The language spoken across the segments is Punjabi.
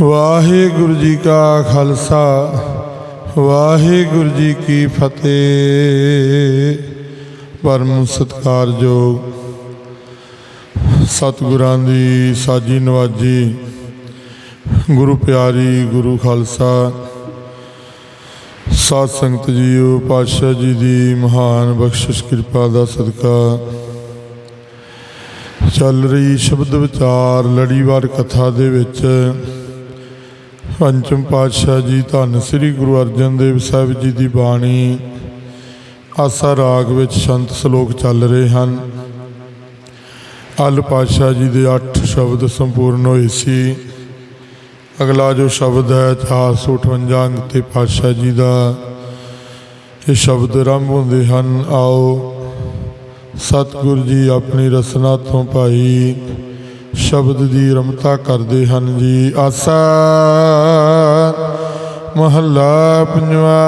ਵਾਹਿਗੁਰੂ ਜੀ ਕਾ ਖਾਲਸਾ, ਵਾਹਿਗੁਰੂ ਜੀ ਕੀ ਫਤਿਹ। ਪਰਮ ਸਤਿਕਾਰਯੋਗ ਸਤਿਗੁਰਾਂ ਦੀ ਸਾਜੀ ਨਵਾਜੀ, ਗੁਰੂ ਪਿਆਰੀ ਗੁਰੂ ਖਾਲਸਾ, ਸਾਧ ਸੰਗਤ ਜੀਓ, ਪਾਤਸ਼ਾਹ ਜੀ ਦੀ ਮਹਾਨ ਬਖਸ਼ਿਸ਼ ਕਿਰਪਾ ਦਾ ਸਦਕਾ। ਚੱਲ ਰਹੀ ਸ਼ਬਦ ਵਿਚਾਰ ਲੜੀਵਾਰ ਕਥਾ ਦੇ ਵਿੱਚ ਪੰਚਮ ਪਾਤਸ਼ਾਹ ਜੀ, ਧੰਨ ਸ੍ਰੀ ਗੁਰੂ ਅਰਜਨ ਦੇਵ ਸਾਹਿਬ ਜੀ ਦੀ ਬਾਣੀ। ਆਸਾ ਰਾਗ ਵਿੱਚ ਸ਼ੰਤ ਸ਼ਲੋਕ ਚੱਲ ਰਹੇ ਹਨ। ਅਲ ਪਾਤਸ਼ਾਹ ਜੀ ਦੇ 8 ਸ਼ਬਦ ਸੰਪੂਰਨ ਹੋਏ ਸੀ। ਅਗਲਾ ਜੋ ਸ਼ਬਦ ਹੈ 458 ਅੰਗ ਤੇ ਪਾਤਸ਼ਾਹ ਜੀ ਦਾ। ਇਹ ਸ਼ਬਦ ਆਰੰਭ ਹੁੰਦੇ ਹਨ, ਆਓ, ਸਤਿਗੁਰ ਜੀ, ਆਪਣੀ ਰਸਨਾ ਤੋਂ ਭਾਈ ਸ਼ਬਦ ਦੀ ਰਮਤਾ ਕਰਦੇ ਹਨ ਜੀ ਆਸਾ। ਮਹੱਲਾ ਪੰਜਵਾ।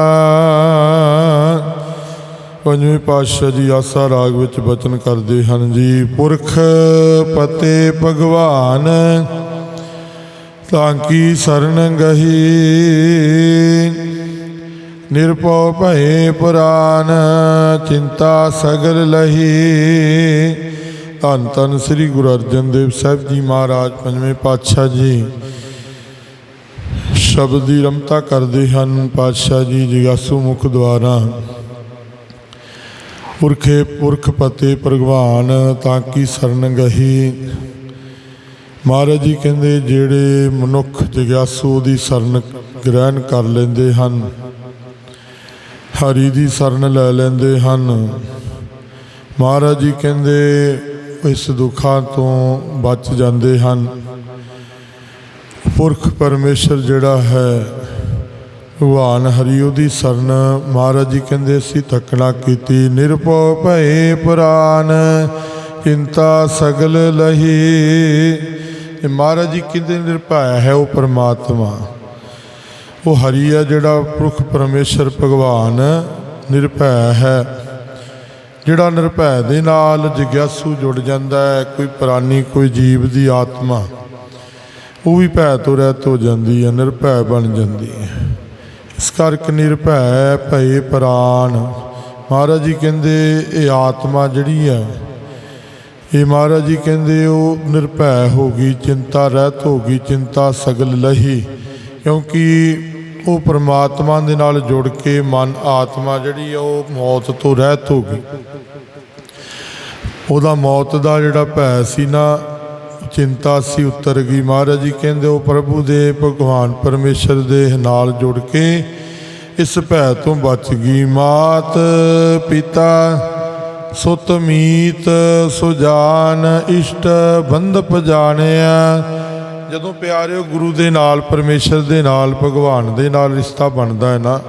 ਪੰਜਵੇਂ ਪਾਤਸ਼ਾਹ ਜੀ ਆਸਾ ਰਾਗ ਵਿੱਚ ਬਚਨ ਕਰਦੇ ਹਨ ਜੀ, ਪੁਰਖ ਪਤੇ ਭਗਵਾਨ, ਤਾਂ ਕੀ ਸਰਨ ਗਹੀ? ਨਿਰਭਉ ਭਏ ਪੁਰਾਨ, ਚਿੰਤਾ ਸਗਲ ਲਹੀ। ਧੰਨ ਧੰਨ ਸ੍ਰੀ ਗੁਰੂ ਅਰਜਨ ਦੇਵ ਸਾਹਿਬ ਜੀ ਮਹਾਰਾਜ, ਪੰਜਵੇਂ ਪਾਤਸ਼ਾਹ ਜੀ। ਸ਼ਬਦ ਦੀ ਰਮਤਾ ਕਰਦੇ ਹਨ ਪਾਤਸ਼ਾਹ ਜੀ, ਜਿਗਾਸੂ ਮੁਖ ਦੁਆਰਾ। ਪੁਰਖੇ ਪੁਰਖ ਪਤੇ ਪ੍ਰਗਵਾਨ ਤਾਂ ਕੀ ਸਰਨ ਗਹੀ? ਮਹਾਰਾਜ ਜੀ ਕਹਿੰਦੇ, ਜਿਹੜੇ ਮਨੁੱਖ ਜਿਗਿਆਸੂ ਦੀ ਸਰਨ ਗ੍ਰਹਿਣ ਕਰ ਲੈਂਦੇ ਹਨ, ਹਰੀ ਦੀ ਸਰਨ ਲੈ ਲੈਂਦੇ ਹਨ। ਮਹਾਰਾਜ ਜੀ ਕਹਿੰਦੇ ਇਸ ਦੁੱਖਾਂ ਤੋਂ ਬਚ ਜਾਂਦੇ ਹਨ। ਪੁਰਖ ਪਰਮੇਸ਼ਰ ਜਿਹੜਾ ਹੈ, ਭਗਵਾਨ ਹਰੀ ਉਹਦੀ ਸਰਨ ਮਹਾਰਾਜ ਜੀ ਕਹਿੰਦੇ, ਅਸੀਂ ਤੱਕਣਾ ਕੀਤੀ, ਨਿਰਭਉ ਭਏ ਪੁਰਾਨ, ਚਿੰਤਾ ਸਗਲ ਲਹੀ। ਇਹ ਮਹਾਰਾਜ ਜੀ ਕਹਿੰਦੇ ਨਿਰਭੈ ਹੈ ਉਹ ਪਰਮਾਤਮਾ। ਉਹ ਹਰੀ ਆ ਜਿਹੜਾ ਪੁਰਖ ਪਰਮੇਸ਼ਰ ਭਗਵਾਨ ਨਿਰਭੈ ਹੈ। ਜਿਹੜਾ ਨਿਰਭੈ ਦੇ ਨਾਲ ਜਿਗਿਆਸੂ ਜੁੜ ਜਾਂਦਾ ਹੈ, ਕੋਈ ਪ੍ਰਾਨੀ, ਕੋਈ ਜੀਵ ਦੀ ਆਤਮਾ, ਉਹ ਵੀ ਭੈ ਤੋਂ ਰਹਿਤ ਹੋ ਜਾਂਦੀ ਹੈ, ਨਿਰਭੈ ਬਣ ਜਾਂਦੀ ਹੈ। ਇਸ ਕਰਕੇ ਨਿਰਭੈ ਭਏ ਪ੍ਰਾਨ। ਮਹਾਰਾਜ ਜੀ ਕਹਿੰਦੇ, ਇਹ ਆਤਮਾ ਜਿਹੜੀ ਹੈ, ਇਹ ਮਹਾਰਾਜ ਜੀ ਕਹਿੰਦੇ, ਉਹ ਨਿਰਭੈ ਹੋ ਗਈ, ਚਿੰਤਾ ਰਹਿਤ ਹੋ ਗਈ, ਚਿੰਤਾ ਸਗਲ ਲਹੀ, ਕਿਉਂਕਿ ਉਹ ਪ੍ਰਮਾਤਮਾ ਦੇ ਨਾਲ ਜੁੜ ਕੇ ਮਨ ਆਤਮਾ ਜਿਹੜੀ ਆ, ਉਹ ਮੌਤ ਤੋਂ ਰਹਿਤ ਹੋ ਗਈ। ਉਹਦਾ ਮੌਤ ਦਾ ਜਿਹੜਾ ਭੈ ਸੀ ਨਾ, ਚਿੰਤਾ ਸੀ, ਉਤਰ ਗਈ। ਮਹਾਰਾਜ ਜੀ ਕਹਿੰਦੇ, ਉਹ ਪ੍ਰਭੂ ਦੇ, ਭਗਵਾਨ ਪਰਮੇਸ਼ਰ ਦੇ ਨਾਲ ਜੁੜ ਕੇ ਇਸ ਭੈ ਤੋਂ ਬਚ ਗਈ। ਮਾਤ ਪਿਤਾ, ਸੁਤ ਮੀਤ ਸੁਜਾਨ, ਇਸ਼ਟ ਬੰਧਪ ਜਾਣਿਆ ਜਦੋਂ ਪਿਆਰਿਓ ਗੁਰੂ ਦੇ ਨਾਲ, ਪਰਮੇਸ਼ਰ ਦੇ ਨਾਲ, ਭਗਵਾਨ ਦੇ ਨਾਲ ਰਿਸ਼ਤਾ ਬਣਦਾ ਹੈ ਨਾ,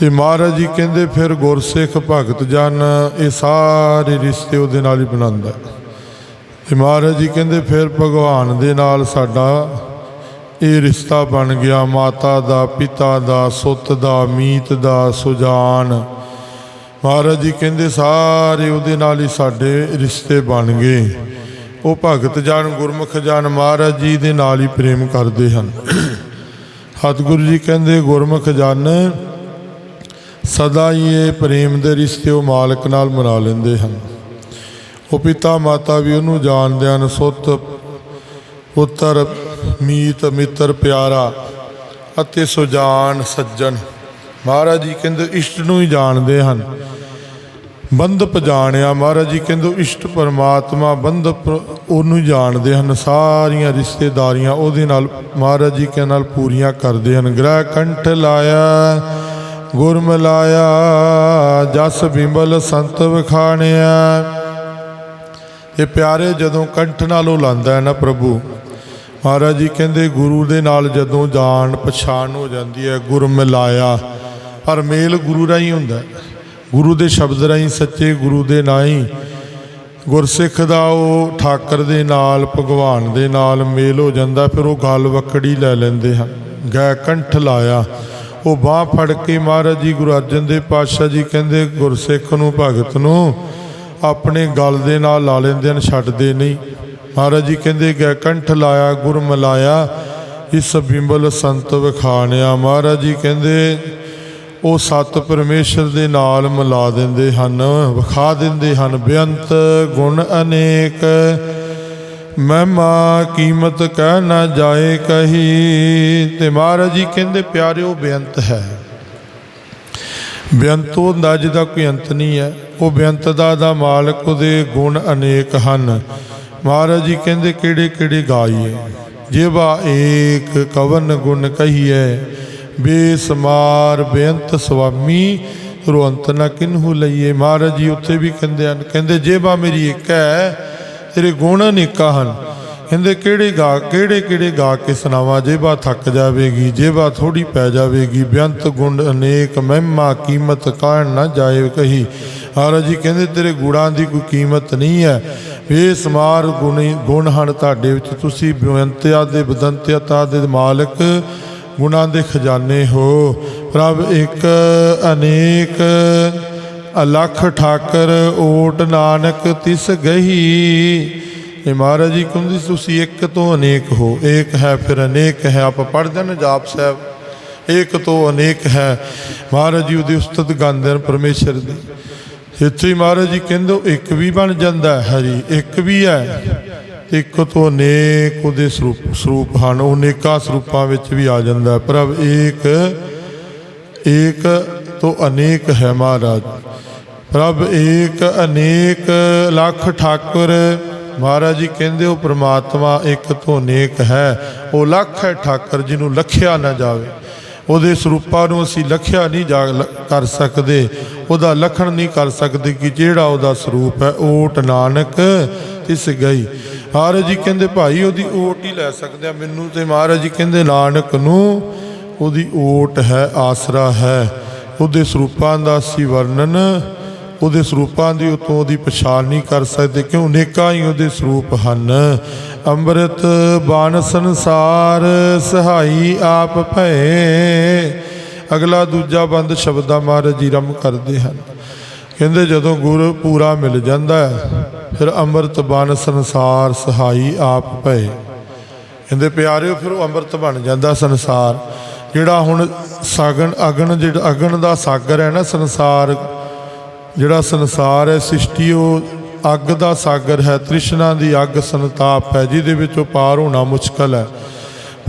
ਤੇ ਮਹਾਰਾਜ ਜੀ ਕਹਿੰਦੇ ਫਿਰ ਗੁਰਸਿੱਖ ਭਗਤ ਜਨ, ਇਹ ਸਾਰੇ ਰਿਸ਼ਤੇ ਉਹਦੇ ਨਾਲ ਹੀ ਬਣਾਉਂਦਾ ਹੈ। ਤੇ ਮਹਾਰਾਜ ਜੀ ਕਹਿੰਦੇ ਫਿਰ ਭਗਵਾਨ ਦੇ ਨਾਲ ਸਾਡਾ ਇਹ ਰਿਸ਼ਤਾ ਬਣ ਗਿਆ, ਮਾਤਾ ਦਾ, ਪਿਤਾ ਦਾ, ਸੁੱਤ ਦਾ, ਮੀਤ ਦਾ, ਸੁਜਾਨ ਮਹਾਰਾਜ ਜੀ ਕਹਿੰਦੇ ਸਾਰੇ ਉਹਦੇ ਨਾਲ ਹੀ ਸਾਡੇ ਰਿਸ਼ਤੇ ਬਣ ਗਏ ਉਹ ਭਗਤ ਜਨ ਗੁਰਮੁਖ ਜਨ ਮਹਾਰਾਜ ਜੀ ਦੇ ਨਾਲ ਹੀ ਪ੍ਰੇਮ ਕਰਦੇ ਹਨ। ਸਤਿਗੁਰੂ ਜੀ ਕਹਿੰਦੇ, ਗੁਰਮੁਖ ਜਨ, ਸਦਾ ਹੀ ਇਹ ਪ੍ਰੇਮ ਦੇ ਰਿਸ਼ਤੇ ਉਹ ਮਾਲਕ ਨਾਲ ਮਨਾ ਲੈਂਦੇ ਹਨ। ਉਹ ਪਿਤਾ ਮਾਤਾ ਵੀ ਉਹਨੂੰ ਜਾਣਦੇ ਹਨ, ਸੁੱਤ, ਪੁੱਤਰ, ਮੀਤ, ਮਿੱਤਰ, ਪਿਆਰਾ ਅਤੇ ਸੁਜਾਨ, ਸੱਜਣ। ਮਹਾਰਾਜ ਜੀ ਕਹਿੰਦੇ, ਇਸ਼ਟ ਨੂੰ ਹੀ ਜਾਣਦੇ ਹਨ। ਬੰਧਪ ਜਾਣਿਆ ਮਹਾਰਾਜ ਜੀ, ਕਹਿੰਦੇ ਇਸ਼ਟ ਪਰਮਾਤਮਾ ਬੰਧਪ ਉਹਨੂੰ ਜਾਣਦੇ ਹਨ, ਸਾਰੀਆਂ ਰਿਸ਼ਤੇਦਾਰੀਆਂ ਉਹਦੇ ਨਾਲ, ਮਹਾਰਾਜ ਜੀ ਕੇ ਨਾਲ ਪੂਰੀਆਂ ਕਰਦੇ ਹਨ। ਗ੍ਰਹਿ ਕੰਠ ਲਾਇਆ ਗੁਰ ਮਿਲਾਇਆ ਜਸ ਬਿੰਬਲ ਸੰਤ ਵਿਖਾਣਿਆ। ਇਹ ਪਿਆਰੇ ਜਦੋਂ ਕੰਠ ਨਾਲੋਂ ਲਾਂਦਾ ਹੈ ਨਾ ਪ੍ਰਭੂ, ਮਹਾਰਾਜ ਜੀ ਕਹਿੰਦੇ ਗੁਰੂ ਦੇ ਨਾਲ ਜਦੋਂ ਜਾਣ ਪਛਾਣ ਹੋ ਜਾਂਦੀ ਹੈ ਗੁਰ ਮਿਲਾਇਆ ਪਰ ਮੇਲ ਗੁਰੂ ਰਾਹੀਂ ਹੁੰਦਾ ਹੈ। ਗੁਰੂ ਦੇ ਸ਼ਬਦ ਰਾਹੀਂ ਸੱਚੇ ਗੁਰੂ ਦੇ ਨਾਹੀਂ ਗੁਰਸਿੱਖ ਦਾ ਉਹ ਠਾਕਰ ਦੇ ਨਾਲ, ਭਗਵਾਨ ਦੇ ਨਾਲ ਮੇਲ ਹੋ ਜਾਂਦਾ, ਫਿਰ ਉਹ ਗਲ ਵਕੜੀ ਲੈ ਲੈਂਦੇ ਹਨ। ਗੈ ਕੰਠ ਲਾਇਆ। ਉਹ ਬਾਹ ਫੜ ਕੇ ਮਹਾਰਾਜ ਜੀ, ਗੁਰੂ ਅਰਜਨ ਦੇ ਪਾਤਸ਼ਾਹ ਜੀ ਕਹਿੰਦੇ, ਗੁਰਸਿੱਖ ਨੂੰ, ਭਗਤ ਨੂੰ ਆਪਣੇ ਗਲ ਦੇ ਨਾਲ ਲਾ ਲੈਂਦੇ ਹਨ ਛੱਡਦੇ ਨਹੀਂ। ਮਹਾਰਾਜ ਜੀ ਕਹਿੰਦੇ ਗੈ ਕੰਠ ਲਾਇਆ ਗੁਰ ਮਿਲਾਇਆ ਇਸ ਬਿੰਬਲ ਸੰਤ ਵਿਖਾਣਿਆ। ਮਹਾਰਾਜ ਜੀ ਕਹਿੰਦੇ ਉਹ ਸਤ ਪਰਮੇਸ਼ਰ ਦੇ ਨਾਲ ਮਿਲਾ ਦਿੰਦੇ ਹਨ, ਵਿਖਾ ਦਿੰਦੇ ਹਨ, ਬੇਅੰਤ ਗੁਣ ਅਨੇਕ। ਮਹਿਮਾ ਕੀਮਤ ਕਹਿ ਨਾ ਜਾਏ ਕਹੀ, ਤੇ ਮਹਾਰਾਜ ਜੀ ਕਹਿੰਦੇ, ਪਿਆਰਿਓ, ਬੇਅੰਤ ਹੈ। ਬੇਅੰਤ ਹੁੰਦਾ ਜਿਹਦਾ ਕੋਈ ਅੰਤ ਨਹੀਂ ਹੈ। ਉਹ ਬੇਅੰਤ ਦਾ ਦਾ ਮਾਲਕ, ਉਹਦੇ ਗੁਣ ਅਨੇਕ ਹਨ। ਮਹਾਰਾਜ ਜੀ ਕਹਿੰਦੇ ਕਿਹੜੇ ਕਿਹੜੇ ਗਾਈਏ ਜਿਵਾ ਏਕ ਕਵਨ ਗੁਣ ਕਹੀਏ ਬੇਸਮਾਰ ਬੇਅੰਤ ਸੁਆਮੀ ਰੋਅੰਤ ਨਾ ਕਿਨਹੂ ਲਈਏ। ਮਹਾਰਾਜ ਜੀ ਉੱਥੇ ਵੀ ਕਹਿੰਦੇ ਹਨ, ਕਹਿੰਦੇ ਜੇਬਾ ਮੇਰੀ ਇੱਕ ਹੈ, ਤੇਰੇ ਗੁਣ ਅਨੇਕਾਂ ਹਨ। ਕਹਿੰਦੇ, ਕਿਹੜੇ ਗਾ, ਕਿਹੜੇ ਕਿਹੜੇ ਗਾ ਕੇ ਸੁਣਾਵਾਂ? ਜੇਬਾ ਥੱਕ ਜਾਵੇਗੀ ਜੇਬਾ ਥੋੜੀ ਪੈ ਜਾਵੇਗੀ, ਬੇਅੰਤ ਗੁਣ ਅਨੇਕ, ਮਹਿਮਾ ਕੀਮਤ ਕਾਣ ਨਾ ਜਾਏ ਕਹੀ। ਮਹਾਰਾਜ ਜੀ ਕਹਿੰਦੇ, ਤੇਰੇ ਗੁਣਾਂ ਦੀ ਕੋਈ ਕੀਮਤ ਨਹੀਂ ਹੈ। ਬੇਸਮਾਰ ਗੁਣ ਗੁਣ ਹਨ ਤੁਹਾਡੇ ਵਿੱਚ। ਤੁਸੀਂ ਬੇਅੰਤਿਆ ਦੇ ਬਦੰਤਿਆਤਾ ਦੇ ਮਾਲਕ ਗੁਣਾਂ ਦੇ ਖਜ਼ਾਨੇ ਹੋ। ਪ੍ਰਭ ਇੱਕ ਅਨੇਕ ਅਲਖ ਠਾਕਰ ਓਟ ਨਾਨਕ ਤਿਸ ਗਹੀ। ਇਹ ਮਹਾਰਾਜ ਜੀ ਕਹਿੰਦੇ, ਤੁਸੀਂ ਇੱਕ ਤੋਂ ਅਨੇਕ ਹੋ। ਏਕ ਹੈ ਫਿਰ ਅਨੇਕ ਹੈ। ਆਪ ਪੜ੍ਹਦੇ ਨੇ ਜਾਪ ਸਾਹਿਬ, ਏਕ ਤੋਂ ਅਨੇਕ ਹੈ। ਮਹਾਰਾਜ ਜੀ ਉਹਦੀ ਉਸਤਤ ਗਾਉਂਦੇ ਹਨ ਪਰਮੇਸ਼ਰ ਦੀ। ਇੱਥੇ ਮਹਾਰਾਜ ਜੀ ਕਹਿੰਦੇ ਉਹ ਇੱਕ ਵੀ ਬਣ ਜਾਂਦਾ ਹੈ ਹਰੀ, ਇੱਕ ਵੀ ਹੈ। ਇੱਕ ਤੋਂ ਅਨੇਕ ਉਹਦੇ ਸਰੂਪ ਸਰੂਪ ਹਨ, ਉਹ ਅਨੇਕਾਂ ਸਰੂਪਾਂ ਵਿੱਚ ਵੀ ਆ ਜਾਂਦਾ ਪ੍ਰਭ, ਏਕ ਏਕ ਤੋਂ ਅਨੇਕ ਹੈ ਮਹਾਰਾਜ। ਪ੍ਰਭ, ਏਕ, ਅਨੇਕ ਲੱਖ ਠਾਕੁਰ, ਮਹਾਰਾਜ ਜੀ ਕਹਿੰਦੇ ਉਹ ਪ੍ਰਮਾਤਮਾ ਇੱਕ ਤੋਂ ਅਨੇਕ ਹੈ। ਉਹ ਲੱਖ ਹੈ ਠਾਕਰ ਜਿਹਨੂੰ ਲਖਿਆ ਨਾ ਜਾਵੇ। ਉਹਦੇ ਸਰੂਪਾਂ ਨੂੰ ਅਸੀਂ ਲਖਿਆ ਨਹੀਂ ਜਾ, ਲ- ਕਰ ਸਕਦੇ। ਉਹਦਾ ਲਖਣ ਨਹੀਂ ਕਰ ਸਕਦੇ ਕਿ ਜਿਹੜਾ ਉਹਦਾ ਸਰੂਪ ਹੈ, ਓਟ ਨਾਨਕ ਇਸ ਗਈ। ਮਹਾਰਾਜ ਜੀ ਕਹਿੰਦੇ, ਭਾਈ, ਉਹਦੀ ਓਟ ਹੀ ਲੈ ਸਕਦੇ ਆ। ਮੈਨੂੰ ਤੇ ਮਹਾਰਾਜ ਜੀ ਕਹਿੰਦੇ, ਨਾਨਕ ਨੂੰ ਉਹਦੀ ਓਟ ਹੈ, ਆਸਰਾ ਹੈ। ਉਹਦੇ ਸਰੂਪਾਂ ਦਾ ਅਸੀਂ ਵਰਣਨ, ਉਹਦੇ ਸਰੂਪਾਂ ਦੀ ਉਤੋਂ ਉਹਦੀ ਪਛਾਣ ਨਹੀਂ ਕਰ ਸਕਦੇ। ਕਿਉਂ? ਅਨੇਕਾਂ ਹੀ ਉਹਦੇ ਸਰੂਪ ਹਨ। ਅੰਮ੍ਰਿਤ ਬਾਣ ਸੰਸਾਰ ਸਹਾਈ ਆਪ ਭਏ। ਅਗਲਾ ਦੂਜਾ ਬੰਦ ਸ਼ਬਦਾਂ ਮਹਾਰਾਜ ਜੀ ਰਮ ਕਰਦੇ ਹਨ। ਕਹਿੰਦੇ ਜਦੋਂ ਗੁਰ ਪੂਰਾ ਮਿਲ ਜਾਂਦਾ ਹੈ, ਫਿਰ ਅੰਮ੍ਰਿਤ ਬਾਣ ਸੰਸਾਰ ਸਹਾਈ ਆਪ ਭਏ। ਕਹਿੰਦੇ ਪਿਆਰਿਓ, ਫਿਰ ਉਹ ਅੰਮ੍ਰਿਤ ਬਣ ਜਾਂਦਾ ਸੰਸਾਰ। ਜਿਹੜਾ ਹੁਣ ਸਾਗਣ ਅਗਨ ਜਿਹੜਾ ਅਗਨ ਦਾ ਸਾਗਰ ਹੈ ਨਾ ਸੰਸਾਰ, ਜਿਹੜਾ ਸੰਸਾਰ ਹੈ ਸ੍ਰਿਸ਼ਟੀ, ਉਹ ਅੱਗ ਦਾ ਸਾਗਰ ਹੈ, ਤ੍ਰਿਸ਼ਨਾ ਦੀ ਅੱਗ ਸੰਤਾਪ ਹੈ, ਜਿਹਦੇ ਵਿੱਚੋਂ ਪਾਰ ਹੋਣਾ ਮੁਸ਼ਕਲ ਹੈ।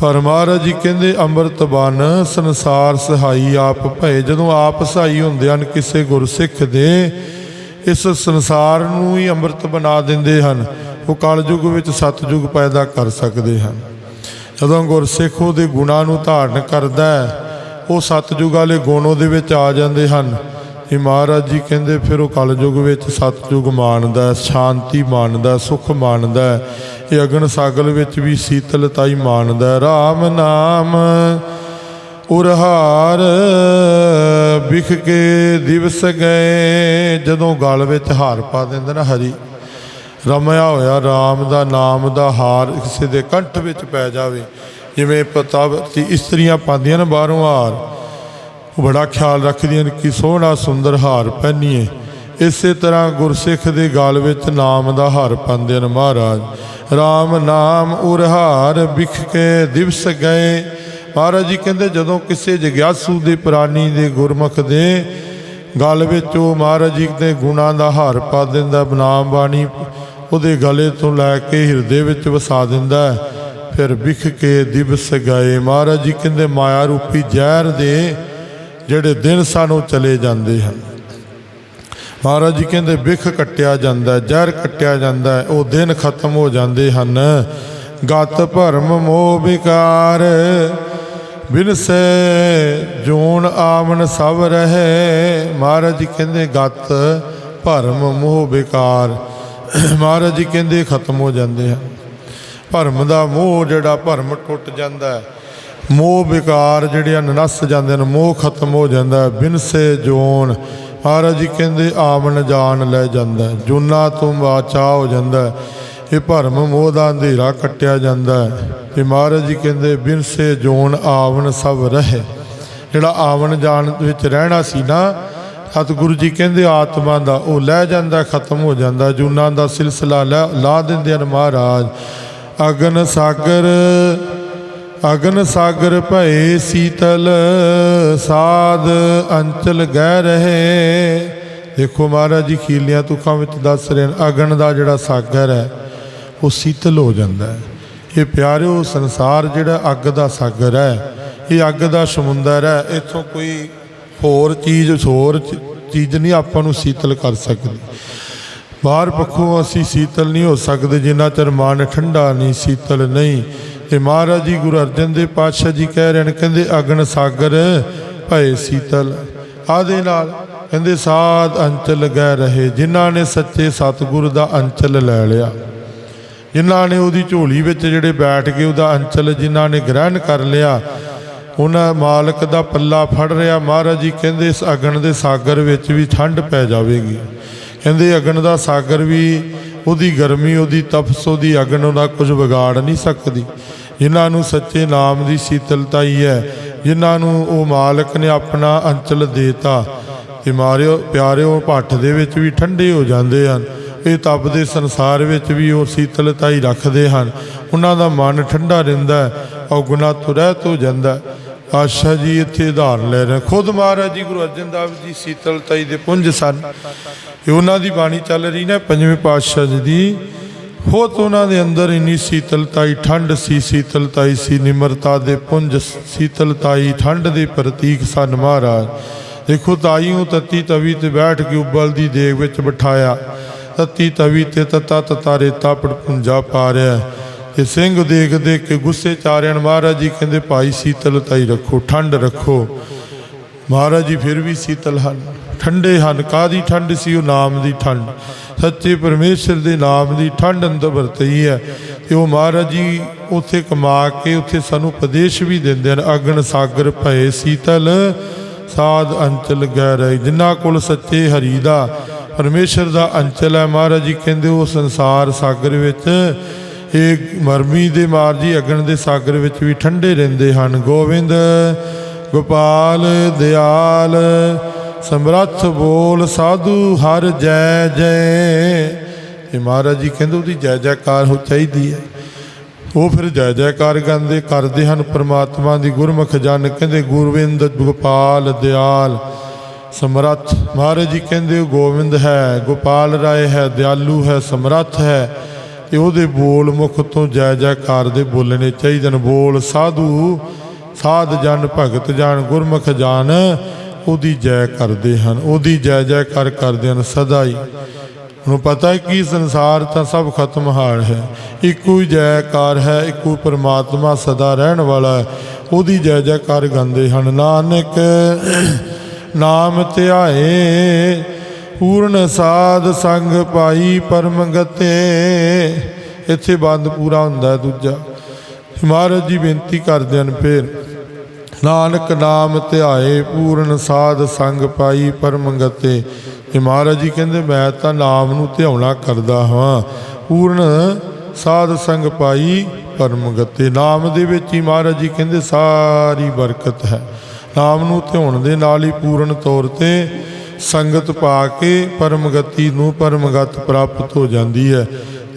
ਪਰ ਮਹਾਰਾਜ ਜੀ ਕਹਿੰਦੇ ਅੰਮ੍ਰਿਤ ਬਨ ਸੰਸਾਰ ਸਹਾਈ ਆਪ ਭਏ। ਜਦੋਂ ਆਪ ਸਹਾਈ ਹੁੰਦੇ ਹਨ ਕਿਸੇ ਗੁਰਸਿੱਖ ਦੇ ਇਸ ਸੰਸਾਰ ਨੂੰ ਹੀ ਅੰਮ੍ਰਿਤ ਬਣਾ ਦਿੰਦੇ ਹਨ। ਉਹ ਕਲਯੁਗ ਵਿੱਚ ਸਤਜੁਗ ਪੈਦਾ ਕਰ ਸਕਦੇ ਹਨ। ਜਦੋਂ ਗੁਰਸਿੱਖ ਉਹਦੇ ਗੁਣਾਂ ਨੂੰ ਧਾਰਨ ਕਰਦਾ ਹੈ ਉਹ ਸਤਜੁਗ ਵਾਲੇ ਗੁਣ ਉਹਦੇ ਵਿੱਚ ਆ ਜਾਂਦੇ ਹਨ। ਇਹ ਮਹਾਰਾਜ ਜੀ ਕਹਿੰਦੇ ਫਿਰ ਉਹ ਕਲਯੁਗ ਵਿੱਚ ਸਤਜੁਗ ਮਾਣਦਾ ਸ਼ਾਂਤੀ ਮਾਣਦਾ ਹੈ, ਸੁਖ ਮਾਣਦਾ ਇਹ ਅਗਨ ਸਾਗਲ ਵਿੱਚ ਵੀ ਸੀਤਲਤਾਈ ਹੀ ਮਾਣਦਾ ਰਾਮ ਨਾਮ ਉਰਹਾਰ ਵਿਖ ਕੇ ਦਿਵਸ ਗਏ। ਜਦੋਂ ਗਲ ਵਿੱਚ ਹਾਰ ਪਾ ਦਿੰਦੇ ਨਾ ਹਰੀ, ਰਮਿਆ ਹੋਇਆ RAM ਦਾ ਨਾਮ ਦਾ ਹਾਰ ਕਿਸੇ ਦੇ ਕੰਠ ਵਿੱਚ ਪੈ ਜਾਵੇ। ਜਿਵੇਂ ਪਤਾਵਤੀ ਇਸਤਰੀਆਂ ਪਾਉਂਦੀਆਂ ਨੇ ਬਾਹਰੋਂ ਹਾਰ। ਉਹ ਬੜਾ ਖਿਆਲ ਰੱਖਦੀਆਂ ਨੇ ਕਿ ਸੋਹਣਾ ਸੁੰਦਰ ਹਾਰ ਪਹਿਨੀਏ। ਇਸੇ ਤਰ੍ਹਾਂ ਗੁਰਸਿੱਖ ਦੇ ਗਲ ਵਿੱਚ ਨਾਮ ਦਾ ਹਾਰ ਪਾਉਂਦੇ ਨੇ ਮਹਾਰਾਜ। RAM ਨਾਮ ਉਰਹਾਰ ਵਿਖ ਕੇ ਦਿਵਸ ਗਏ। ਮਹਾਰਾਜ ਜੀ ਕਹਿੰਦੇ, ਜਦੋਂ ਕਿਸੇ ਜਗਿਆਸੂ ਦੇ ਪ੍ਰਾਨੀ ਦੇ ਗੁਰਮੁਖ ਦੇ ਗਲ ਵਿੱਚ ਉਹ ਮਹਾਰਾਜ ਜੀ ਦੇ ਗੁਣਾਂ ਦਾ ਹਾਰ ਪਾ ਦਿੰਦਾ, ਬਨਾਮ ਬਾਣੀ ਉਹਦੇ ਗਲੇ ਤੋਂ ਲੈ ਕੇ ਹਿਰਦੇ ਵਿੱਚ ਵਸਾ ਦਿੰਦਾ, ਫਿਰ ਵਿਖ ਕੇ ਦਿਵਸ ਗਏ। ਮਹਾਰਾਜ ਜੀ ਕਹਿੰਦੇ, ਮਾਇਆ ਰੂਪੀ ਜ਼ਹਿਰ ਦੇ ਜਿਹੜੇ ਦਿਨ ਸਾਨੂੰ ਚਲੇ ਜਾਂਦੇ ਹਨ। ਮਹਾਰਾਜ ਜੀ ਕਹਿੰਦੇ, ਵਿਖ ਕੱਟਿਆ ਜਾਂਦਾ ਜ਼ਹਿਰ ਕੱਟਿਆ ਜਾਂਦਾ ਉਹ ਦਿਨ ਖਤਮ ਹੋ ਜਾਂਦੇ ਹਨ। ਗਤ ਭਰਮ ਮੋਹ ਵਿਕਾਰ ਬਿਨਸੇ ਜੂਨ ਆਮਨ ਸਭ ਰਹੇ। ਮਹਾਰਾਜ ਜੀ ਕਹਿੰਦੇ, ਗਤ ਭਰਮ ਮੋਹ ਵਿਕਾਰ, ਮਹਾਰਾਜ ਜੀ ਕਹਿੰਦੇ, ਖਤਮ ਹੋ ਜਾਂਦੇ ਹਨ। ਭਰਮ ਦਾ ਮੋਹ ਜਿਹੜਾ, ਭਰਮ ਟੁੱਟ ਜਾਂਦਾ ਹੈ। ਮੋਹ ਵਿਕਾਰ ਜਿਹੜੇ ਹਨ ਨਸ ਜਾਂਦੇ ਨੇ ਮੋਹ ਖਤਮ ਹੋ ਜਾਂਦਾ ਬਿਨਸੇ ਜੋਨ ਮਹਾਰਾਜ ਜੀ ਕਹਿੰਦੇ, ਆਵਣ ਜਾਣ ਲੈ ਜਾਂਦਾ ਹੈ। ਜੂਨਾ ਤੋਂ ਬਾਚਾ ਹੋ ਜਾਂਦਾ ਇਹ ਭਰਮ ਮੋਹ ਦਾ ਅੰਧੇਰਾ ਕੱਟਿਆ ਜਾਂਦਾ ਹੈ ਤੇ ਮਹਾਰਾਜ ਜੀ ਕਹਿੰਦੇ ਬਿਨਸੇ ਜੋਨ ਆਵਣ ਸਭ ਰਹੇ ਜਿਹੜਾ ਆਵਣ ਜਾਣ ਵਿੱਚ ਰਹਿਣਾ ਸੀ ਨਾ, ਸਤਿਗੁਰੂ ਜੀ ਕਹਿੰਦੇ, ਆਤਮਾ ਦਾ ਉਹ ਲੈ ਜਾਂਦਾ, ਖਤਮ ਹੋ ਜਾਂਦਾ, ਜੂਨਾਂ ਦਾ ਸਿਲਸਿਲਾ ਲੈ- ਲਾ ਦਿੰਦੇ ਹਨ ਮਹਾਰਾਜ ਅਗਨ ਸਾਗਰ ਅਗਨ ਸਾਗਰ ਭਏ ਸੀਤਲ, ਸਾਧ ਅੰਚਲ ਗਹਿ ਰਹੇ। ਦੇਖੋ ਮਹਾਰਾਜ ਜੀ ਖੀਲੀਆਂ ਤੁਕਾਂ ਵਿੱਚ ਦੱਸ ਰਹੇ ਨੇ, ਅਗਨ ਦਾ ਜਿਹੜਾ ਸਾਗਰ ਹੈ, ਉਹ ਸੀਤਲ ਹੋ ਜਾਂਦਾ ਹੈ। ਇਹ ਪਿਆਰਿਓ, ਸੰਸਾਰ ਜਿਹੜਾ ਅੱਗ ਦਾ ਸਾਗਰ ਹੈ, ਇਹ ਅੱਗ ਦਾ ਸਮੁੰਦਰ ਹੈ, ਇੱਥੋਂ ਕੋਈ ਹੋਰ ਚੀਜ਼ ਹੋਰ ਚੀਜ਼ ਨਹੀਂ ਆਪਾਂ ਨੂੰ ਸੀਤਲ ਕਰ ਸਕਦੀ। ਬਾਹਰ ਪੱਖੋਂ ਅਸੀਂ ਸੀਤਲ ਨਹੀਂ ਹੋ ਸਕਦੇ, ਜਿੰਨਾ ਚਿਰ ਮਨ ਠੰਡਾ ਨਹੀਂ, ਸੀਤਲ ਨਹੀਂ। ਤੇ ਮਹਾਰਾਜ ਜੀ ਗੁਰੂ ਅਰਜਨ ਦੇ ਪਾਤਸ਼ਾਹ ਜੀ ਕਹਿ ਰਹੇ ਨੇ, ਕਹਿੰਦੇ, ਅਗਨ ਸਾਗਰ ਭਏ ਸੀਤਲ। ਆਦੇ ਨਾਲ ਕਹਿੰਦੇ, ਸਾਧ ਅੰਚਲ ਗਏ ਰਹੇ, ਜਿਨ੍ਹਾਂ ਨੇ ਸੱਚੇ ਸਤਿਗੁਰ ਦਾ ਅੰਚਲ ਲੈ ਲਿਆ। ਜਿਨ੍ਹਾਂ ਨੇ ਉਹਦੀ ਝੋਲੀ ਵਿੱਚ ਜਿਹੜੇ ਬੈਠ ਕੇ ਉਹਦਾ ਅੰਚਲ ਜਿਨ੍ਹਾਂ ਨੇ ਗ੍ਰਹਿਣ ਕਰ ਲਿਆ, ਉਹਨਾਂ ਮਾਲਕ ਦਾ ਪੱਲਾ ਫੜ ਰਿਹਾ। ਮਹਾਰਾਜ ਜੀ ਕਹਿੰਦੇ, ਇਸ ਅਗਨ ਦੇ ਸਾਗਰ ਵਿੱਚ ਵੀ ਠੰਡ ਪੈ ਜਾਵੇਗੀ। ਕਹਿੰਦੇ, ਅਗਨ ਦਾ ਸਾਗਰ ਵੀ ਉਹਦੀ ਗਰਮੀ, ਉਹਦੀ ਤਪਸ, ਉਹਦੀ ਅਗਨ, ਉਹਦਾ ਕੁਝ ਵਿਗਾੜ ਨਹੀਂ ਸਕਦੀ। ਜਿਨ੍ਹਾਂ ਨੂੰ ਸੱਚੇ ਨਾਮ ਦੀ ਸੀਤਲਤਾ ਹੀ ਹੈ, ਜਿਨ੍ਹਾਂ ਨੂੰ ਉਹ ਮਾਲਕ ਨੇ ਆਪਣਾ ਅੰਚਲ ਦੇਤਾ। ਤੇ ਮਾਰਿਓ, ਪਿਆਰਿਓ, ਭੱਠ ਦੇ ਵਿੱਚ ਵੀ ਠੰਡੇ ਹੋ ਜਾਂਦੇ ਹਨ। ਇਹ ਤਪਦੇ ਸੰਸਾਰ ਵਿੱਚ ਵੀ ਉਹ ਸੀਤਲਤਾ ਹੀ ਰੱਖਦੇ ਹਨ। ਉਹਨਾਂ ਦਾ ਮਨ ਠੰਡਾ ਰਹਿੰਦਾ ਹੈ ਔਗੁਣਾ ਤੋਂ ਹੋ ਜਾਂਦਾ ਆਸ਼ਾ ਜੀ ਇੱਥੇ ਉਦਾਹਰਨ ਲੈ ਰਹੇ ਖੁਦ ਮਹਾਰਾਜ ਜੀ ਗੁਰੂ ਅਰਜਨ ਦੇਵ ਜੀ ਸੀਤਲਤਾਈ ਦੇ ਪੁੰਜ ਸਨ। ਇਹ ਉਹਨਾਂ ਦੀ ਬਾਣੀ ਚੱਲ ਰਹੀ ਨਾ ਪੰਜਵੇਂ ਪਾਤਸ਼ਾਹ ਜੀ ਦੀ। ਖੁਦ ਉਹਨਾਂ ਦੇ ਅੰਦਰ ਇੰਨੀ ਸੀਤਲਤਾਈ ਠੰਡ ਸੀ ਸੀਤਲਤਾਈ ਸੀ, ਨਿਮਰਤਾ ਦੇ ਪੁੰਜ ਸੀਤਲਤਾਈ ਠੰਡ ਦੇ ਪ੍ਰਤੀਕ ਸਨ ਮਹਾਰਾਜ। ਦੇਖੋ ਤਾਈਓ ਤਤੀ ਤਵੀ ਤੇ ਬੈਠ ਕੇ ਉਬਲਦੀ ਦੇਗ ਵਿੱਚ ਬਿਠਾਇਆ। ਤਤੀ ਤਵੀ ਤੇ ਤਤਾ ਤਤਾ ਰੇਤਾ ਪੜਪੁੰਜਾ ਪਾ ਰਿਹਾ। ਤੇ ਸਿੰਘ ਦੇਖ ਦੇਖ ਕੇ ਗੁੱਸੇ ਚਾਰਿਆਂ ਮਹਾਰਾਜ ਜੀ ਕਹਿੰਦੇ, ਭਾਈ ਸੀਤਲਤਾਈ ਰੱਖੋ, ਠੰਡ ਰੱਖੋ। ਮਹਾਰਾਜ ਜੀ ਫਿਰ ਵੀ ਸੀਤਲ ਹਨ, ਠੰਡੇ ਹਨ। ਕਾਦੀ ਠੰਡ ਸੀ? ਉਹ ਨਾਮ ਦੀ ਠੰਡ। ਸੱਚੇ ਪਰਮੇਸ਼ਰ ਦੇ ਨਾਮ ਦੀ ਠੰਡ ਅੰਦਰ ਵਰਤਈ ਹੈ। ਤੇ ਉਹ ਮਹਾਰਾਜ ਜੀ ਉੱਥੇ ਕਮਾ ਕੇ ਉੱਥੇ ਸਾਨੂੰ ਉਪਦੇਸ਼ ਵੀ ਦਿੰਦੇ ਹਨ, ਅਗਨ ਸਾਗਰ ਭਏ ਸੀਤਲ, ਸਾਧ ਅੰਚਲ ਗਹਿ ਰਹੇ ਜਿਨ੍ਹਾਂ ਕੋਲ ਸੱਚੇ ਹਰੀ ਦਾ, ਪਰਮੇਸ਼ਰ ਦਾ ਅੰਚਲ ਹੈ, ਮਹਾਰਾਜ ਜੀ ਕਹਿੰਦੇ, ਉਹ ਸੰਸਾਰ ਸਾਗਰ ਵਿੱਚ ਇਹ ਮਰਮੀ ਦੇ ਮਾਰ ਜੀ ਅਗਨ ਦੇ ਸਾਗਰ ਵਿੱਚ ਵੀ ਠੰਡੇ ਰਹਿੰਦੇ ਹਨ। ਗੋਬਿੰਦ ਗੋਪਾਲ, ਦਿਆਲ, ਸਮਰੱਥ ਬੋਲ ਸਾਧੂ ਹਰ ਜੈ ਜੈ। ਇਹ ਮਹਾਰਾਜ ਜੀ ਕਹਿੰਦੇ ਉਹਦੀ ਜੈ ਜੈਕਾਰ ਹੋ ਚਾਹੀਦੀ ਹੈ। ਉਹ ਫਿਰ ਜੈ ਜੈਕਾਰ ਗਾਉਂਦੇ, ਕਰਦੇ ਹਨ, ਪ੍ਰਮਾਤਮਾ ਦੀ ਗੁਰਮੁਖ ਜਨ ਕਹਿੰਦੇ ਗੁਰਵਿੰਦ, ਗੋਪਾਲ, ਦਿਆਲ, ਸਮਰੱਥ। ਮਹਾਰਾਜ ਜੀ ਕਹਿੰਦੇ ਉਹ ਗੋਬਿੰਦ ਹੈ, ਗੋਪਾਲ ਰਾਏ ਹੈ, ਦਿਆਲੂ ਹੈ, ਸਮਰੱਥ ਹੈ। ਤੇ ਉਹਦੇ ਬੋਲ ਮੁਖ ਤੋਂ ਜੈ ਜੈਕਾਰ ਦੇ ਬੋਲਣੇ ਚਾਹੀਦੇ ਨੇ ਬੋਲ ਸਾਧੂ, ਸਾਧ ਜਨ ਭਗਤ ਜਨ ਗੁਰਮੁਖ ਜਨ, ਉਹਦੀ ਜੈ ਕਰਦੇ ਹਨ, ਉਹਦੀ ਜੈ ਜੈਕਾਰ ਕਰਦੇ ਹਨ ਸਦਾ ਹੀ। ਨੂੰ ਪਤਾ ਹੈ ਕਿ ਸੰਸਾਰ ਤਾਂ ਸਭ ਖਤਮ ਹਾਲ ਹੈ। ਇੱਕੋ ਹੀ ਜੈਕਾਰ ਹੈ, ਇੱਕੋ ਹੀ ਪਰਮਾਤਮਾ ਸਦਾ ਰਹਿਣ ਵਾਲਾ ਹੈ, ਉਹਦੀ ਜੈ ਜੈਕਾਰ ਗਾਉਂਦੇ ਹਨ। ਨਾਨਕ ਨਾਮ ਧਿਆਏ ਪੂਰਨ ਸਾਧ ਸੰਗ ਪਾਈ ਪਰਮ ਗਤੇ ਇੱਥੇ ਬੰਦ ਪੂਰਾ ਹੁੰਦਾ ਹੈ ਦੂਜਾ। ਮਹਾਰਾਜ ਜੀ ਬੇਨਤੀ ਕਰਦੇ ਹਨ ਫੇਰ, ਨਾਨਕ ਨਾਮ ਧਿਆਏ ਪੂਰਨ ਸਾਧ ਸੰਗ ਪਾਈ ਪਰਮ ਗਤੇ ਤੇ ਮਹਾਰਾਜ ਜੀ ਕਹਿੰਦੇ, ਮੈਂ ਤਾਂ ਨਾਮ ਨੂੰ ਧਿਆਉਣਾ ਕਰਦਾ ਹਾਂ। ਪੂਰਨ ਸਾਧ ਸੰਗ ਪਾਈ ਪਰਮ ਗਤੇ ਨਾਮ ਦੇ ਵਿੱਚ ਹੀ ਮਹਾਰਾਜ ਜੀ ਕਹਿੰਦੇ, ਸਾਰੀ ਬਰਕਤ ਹੈ। ਨਾਮ ਨੂੰ ਧਿਆਉਣ ਦੇ ਨਾਲ ਹੀ ਪੂਰਨ ਤੌਰ ਤੇ ਸੰਗਤ ਪਾ ਕੇ ਪਰਮ ਗਤੀ ਨੂੰ ਪਰਮਗਤ ਪ੍ਰਾਪਤ ਹੋ ਜਾਂਦੀ ਹੈ।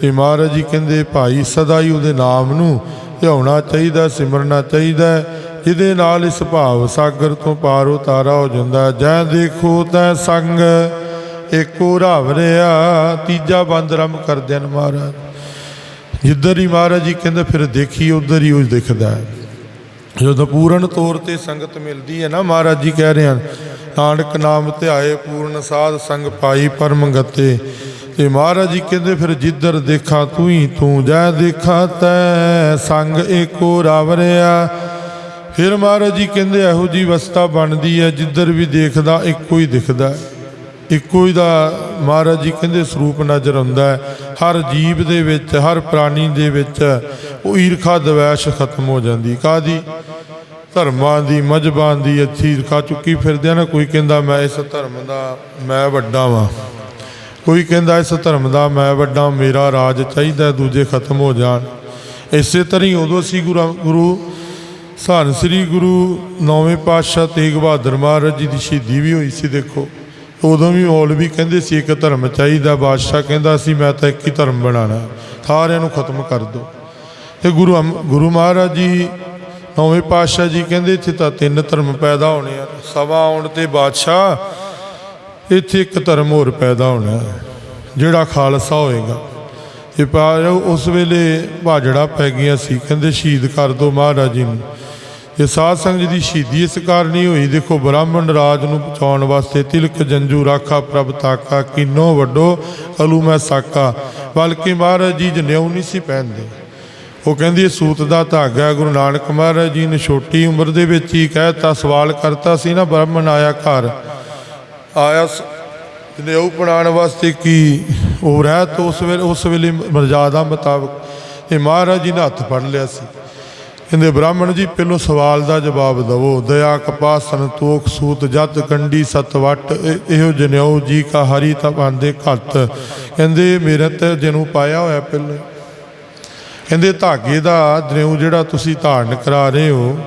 ਤੇ ਮਹਾਰਾਜ ਜੀ ਕਹਿੰਦੇ, ਭਾਈ, ਸਦਾ ਹੀ ਉਹਦੇ ਨਾਮ ਨੂੰ ਧਿਆਉਣਾ ਚਾਹੀਦਾ, ਸਿਮਰਨਾ ਚਾਹੀਦਾ ਜਿਹਦੇ ਨਾਲ ਇਸ ਭਾਵ ਸਾਗਰ ਤੋਂ ਪਾਰ ਉਤਾਰਾ ਹੋ ਜਾਂਦਾ ਜੈ ਦੇਖੋ ਤੈ ਸੰਗ, ਏਕੋ ਰਾਵ ਰਿਆ, ਤੀਜਾ ਬੰਦ ਰਮ ਕਰਦੇ ਹਨ ਮਹਾਰਾਜ। ਜਿੱਧਰ ਹੀ ਮਹਾਰਾਜ ਜੀ ਕਹਿੰਦੇ, ਫਿਰ ਦੇਖੀ, ਉਧਰ ਹੀ ਉਹ ਦਿਖਦਾ ਹੈ। ਜਦੋਂ ਪੂਰਨ ਤੌਰ ਤੇ ਸੰਗਤ ਮਿਲਦੀ ਹੈ ਨਾ, ਮਹਾਰਾਜ ਜੀ ਕਹਿ ਰਹੇ ਹਨ ਨਾਨਕ ਨਾਮ ਧਿਆਏ, ਪੂਰਨ ਸਾਧ ਸੰਗ ਪਾਈ ਪਰਮ ਗਤੇ। ਤੇ ਮਹਾਰਾਜ ਜੀ ਕਹਿੰਦੇ, ਫਿਰ ਜਿੱਧਰ ਦੇਖਾਂ ਤੂੰ ਹੀ, ਤੂੰ ਜੈ ਦੇਖਾਂ ਤੈ ਸੰਗ ਏਕੋ ਰਾਵਰਿਆ। ਫਿਰ ਮਹਾਰਾਜ ਜੀ ਕਹਿੰਦੇ, ਇਹੋ ਜੀ ਅਵਸਥਾ ਬਣਦੀ ਹੈ, ਜਿੱਧਰ ਵੀ ਦੇਖਦਾ, ਇੱਕੋ ਹੀ ਦਿਖਦਾ ਇੱਕੋ ਹੀ ਦਾ ਮਹਾਰਾਜ ਜੀ ਕਹਿੰਦੇ, ਸਰੂਪ ਨਜ਼ਰ ਆਉਂਦਾ ਹਰ ਜੀਵ ਦੇ ਵਿੱਚ, ਹਰ ਪ੍ਰਾਣੀ ਦੇ ਵਿੱਚ, ਉਹ ਈਰਖਾ, ਦਵੈਸ਼ ਖਤਮ ਹੋ ਜਾਂਦੀ ਕਾਦੀ ਧਰਮਾਂ ਦੀ, ਮਜਬਾਂ ਦੀ ਅੱਛੀ ਖਾ ਚੁੱਕੀ ਫਿਰਦੇ ਆ ਨਾ ਕੋਈ ਕਹਿੰਦਾ ਮੈਂ ਇਸ ਧਰਮ ਦਾ, ਮੈਂ ਵੱਡਾ ਵਾਂ। ਕੋਈ ਕਹਿੰਦਾ ਇਸ ਧਰਮ ਦਾ ਮੈਂ ਵੱਡਾ, ਮੇਰਾ ਰਾਜ ਚਾਹੀਦਾ, ਦੂਜੇ ਖਤਮ ਹੋ ਜਾਣ। ਇਸੇ ਤਰ੍ਹਾਂ ਹੀ ਉਦੋਂ ਸੀ ਗੁਰੂ ਗੁਰੂ ਧੰਨ ਸ੍ਰੀ ਗੁਰੂ ਨੌਵੇਂ ਪਾਤਸ਼ਾਹ ਤੇਗ ਬਹਾਦਰ ਮਹਾਰਾਜ ਜੀ ਦੀ ਸ਼ਹੀਦੀ ਵੀ ਹੋਈ ਸੀ, ਦੇਖੋ। ਉਦੋਂ ਵੀ ਮੌਲਵੀ ਕਹਿੰਦੇ ਸੀ, ਇੱਕ ਧਰਮ ਚਾਹੀਦਾ, ਬਾਦਸ਼ਾਹ ਕਹਿੰਦਾ ਸੀ, ਮੈਂ ਤਾਂ ਇੱਕ ਹੀ ਧਰਮ ਬਣਾਉਣਾ, ਸਾਰਿਆਂ ਨੂੰ ਖਤਮ ਕਰ ਦਿਓ ਤੇ ਗੁਰੂ ਅਮ- ਗੁਰੂ ਮਹਾਰਾਜ ਜੀ ਨੌਵੇਂ ਪਾਤਸ਼ਾਹ ਜੀ ਕਹਿੰਦੇ, ਇੱਥੇ ਤਾਂ ਤਿੰਨ ਧਰਮ ਪੈਦਾ ਹੋਣੇ ਆ। ਸਵਾ ਆਉਣ ਤੇ ਬਾਦਸ਼ਾਹ, ਇੱਥੇ ਇੱਕ ਧਰਮ ਹੋਰ ਪੈਦਾ ਹੋਣਾ ਜਿਹੜਾ ਖਾਲਸਾ ਹੋਏਗਾ। ਇਹ ਪਰ ਉਸ ਵੇਲੇ ਭਾਜੜਾ ਪੈ ਗਈਆਂ ਸੀ, ਕਹਿੰਦੇ ਸ਼ਹੀਦ ਕਰ ਦਿਓ ਮਹਾਰਾਜ ਜੀ ਨੂੰ। ਇਹ ਸਾਧ ਸੰਗਤ ਦੀ ਸ਼ਹੀਦੀ ਇਸ ਕਾਰਨੀ ਹੋਈ। ਦੇਖੋ, ਬ੍ਰਾਹਮਣ ਰਾਜ ਨੂੰ ਬਚਾਉਣ ਵਾਸਤੇ ਤਿਲਕ, ਜੰਜੂ, ਰਾਖਾ, ਪ੍ਰਭ, ਤਾਕਾ, ਕਿਨੋ, ਵੱਡੋ ਕਲੂ ਮੈਂ ਸਾਕਾ ਬਲਕਿ ਮਹਾਰਾਜ ਜੀ ਜਨੇਊ ਨਹੀਂ ਸੀ ਪਹਿਨਦੇ। ਉਹ ਕਹਿੰਦੀ ਇਹ ਸੂਤ ਦਾ ਧਾਗਾ ਹੈ। ਗੁਰੂ ਨਾਨਕ ਮਹਾਰਾਜ ਜੀ ਨੇ ਛੋਟੀ ਉਮਰ ਦੇ ਵਿੱਚ ਹੀ ਕਹਿਤਾ, ਸਵਾਲ ਕਰਤਾ ਸੀ ਨਾ, ਬ੍ਰਾਹਮਣ ਆਇਆ ਘਰ। ਆਇਆ ਸ- ਜਨੇਊ ਬਣਾਉਣ ਵਾਸਤੇ ਕੀ? ਉਹ ਰਹਿਤ ਉਸ ਵੇਲੇ ਉਸ ਵੇਲੇ ਮਰਜ਼ਾਦਾ ਮੁਤਾਬਕ ਇਹ ਮਹਾਰਾਜ ਜੀ ਨੇ ਹੱਥ ਫੜ ਲਿਆ ਸੀ। ਕਹਿੰਦੇ, ਬ੍ਰਾਹਮਣ ਜੀ, ਪਹਿਲੋਂ ਸਵਾਲ ਦਾ ਜਵਾਬ ਦਵੋ। ਦਇਆ ਕਪਾਹ ਸੰਤੋਖ ਸੂਤ, ਜਤ, ਕੰਡੀ ਸਤਵਟ ਇਹ- ਇਹੋ ਜਨੇਊ ਜੀ ਕਾ ਹਰੀ ਤਾਂ ਪਾਂਦੇ ਘੱਟ। ਕਹਿੰਦੇ, ਮੇਰੇ ਤੇ ਜਨੂ ਪਾਇਆ ਹੋਇਆ ਪਹਿਲਾਂ। ਕਹਿੰਦੇ ਧਾਗੇ ਦਾ ਜਨੇਊ ਜਿਹੜਾ ਤੁਸੀਂ ਧਾਰਨ ਕਰਾ ਰਹੇ ਹੋ,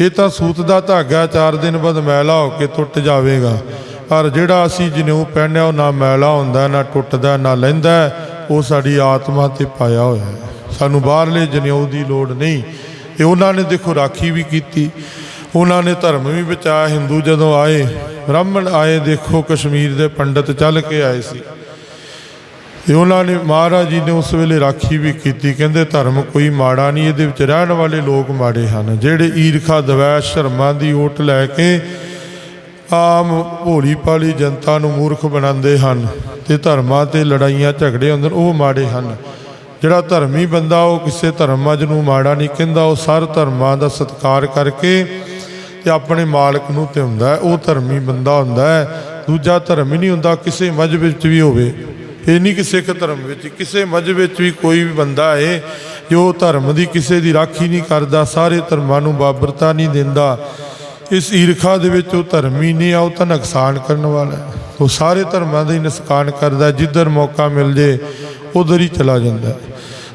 ਇਹ ਤਾਂ ਸੂਤ ਦਾ ਧਾਗਾ ਚਾਰ ਦਿਨ ਬਾਅਦ ਮੈਲਾ ਹੋ ਕੇ ਟੁੱਟ ਜਾਵੇਗਾ। ਪਰ ਜਿਹੜਾ ਅਸੀਂ ਜਨੇਊ ਪਹਿਨਿਆ, ਉਹ ਨਾ ਮੈਲਾ ਹੁੰਦਾ, ਨਾ ਟੁੱਟਦਾ, ਨਾ ਲੈਂਦਾ, ਉਹ ਸਾਡੀ ਆਤਮਾ ਤੇ ਪਾਇਆ ਹੋਇਆ ਹੈ। ਸਾਨੂੰ ਬਾਹਰਲੇ ਜਨੇਊ ਦੀ ਲੋੜ ਨਹੀਂ। ਤੇ ਉਹਨਾਂ ਨੇ ਦੇਖੋ ਰਾਖੀ ਵੀ ਕੀਤੀ। ਉਹਨਾਂ ਨੇ ਧਰਮ ਵੀ ਬਚਾਇਆ। ਹਿੰਦੂ ਜਦੋਂ ਆਏ, ਬ੍ਰਾਹਮਣ ਆਏ, ਦੇਖੋ ਕਸ਼ਮੀਰ ਦੇ ਪੰਡਤ ਚੱਲ ਕੇ ਆਏ ਸੀ। ਤੇ ਉਹਨਾਂ ਨੇ ਮਹਾਰਾਜ ਜੀ ਨੇ ਉਸ ਵੇਲੇ ਰਾਖੀ ਵੀ ਕੀਤੀ। ਕਹਿੰਦੇ ਧਰਮ ਕੋਈ ਮਾੜਾ ਨਹੀਂ ਇਹਦੇ ਵਿੱਚ ਰਹਿਣ ਵਾਲੇ ਲੋਕ ਮਾੜੇ ਹਨ। ਜਿਹੜੇ ਈਰਖਾ ਦਵੈਸ਼ ਧਰਮਾਂ ਦੀ ਓਟ ਲੈ ਕੇ ਆਮ ਭੋਲੀ ਭਾਲੀ ਜਨਤਾ ਨੂੰ ਮੂਰਖ ਬਣਾਉਂਦੇ ਹਨ ਤੇ ਧਰਮਾਂ ਤੇ ਲੜਾਈਆਂ ਝਗੜੇ ਹੁੰਦੇ ਨੇ, ਉਹ ਮਾੜੇ ਹਨ। ਜਿਹੜਾ ਧਰਮੀ ਬੰਦਾ ਉਹ ਕਿਸੇ ਧਰਮਾਂ ਨੂੰ ਮਾੜਾ ਨਹੀਂ ਕਹਿੰਦਾ ਉਹ ਸਰ ਧਰਮਾਂ ਦਾ ਸਤਿਕਾਰ ਕਰਕੇ ਤੇ ਆਪਣੇ ਮਾਲਕ ਨੂੰ ਤੇ ਹੁੰਦਾ ਉਹ ਧਰਮੀ ਬੰਦਾ ਹੁੰਦਾ ਦੂਜਾ ਧਰਮ ਹੀ ਨਹੀਂ ਹੁੰਦਾ ਕਿਸੇ ਮਜ਼ਹਬ ਵਿੱਚ ਵੀ ਹੋਵੇ। ਇਹ ਨਹੀਂ ਕਿ ਸਿੱਖ ਧਰਮ ਵਿੱਚ, ਕਿਸੇ ਮਜ਼ਹਬ ਵਿੱਚ ਵੀ ਕੋਈ ਵੀ ਬੰਦਾ ਹੈ, ਜੋ ਧਰਮ ਦੀ ਕਿਸੇ ਦੀ ਰਾਖੀ ਨਹੀਂ ਕਰਦਾ, ਸਾਰੇ ਧਰਮਾਂ ਨੂੰ ਬਾਬਰਤਾ ਨਹੀਂ ਦਿੰਦਾ। ਇਸ ਈਰਖਾ ਦੇ ਵਿੱਚ ਉਹ ਧਰਮੀ ਨਹੀਂ ਆ, ਉਹ ਤਾਂ ਨੁਕਸਾਨ ਕਰਨ ਵਾਲਾ ਹੈ। ਉਹ ਸਾਰੇ ਧਰਮਾਂ ਦਾ ਹੀ ਨੁਕਸਾਨ ਕਰਦਾ, ਜਿੱਧਰ ਮੌਕਾ ਮਿਲ ਜੇ, ਉਧਰ ਹੀ ਚਲਾ ਜਾਂਦਾ ਹੈ।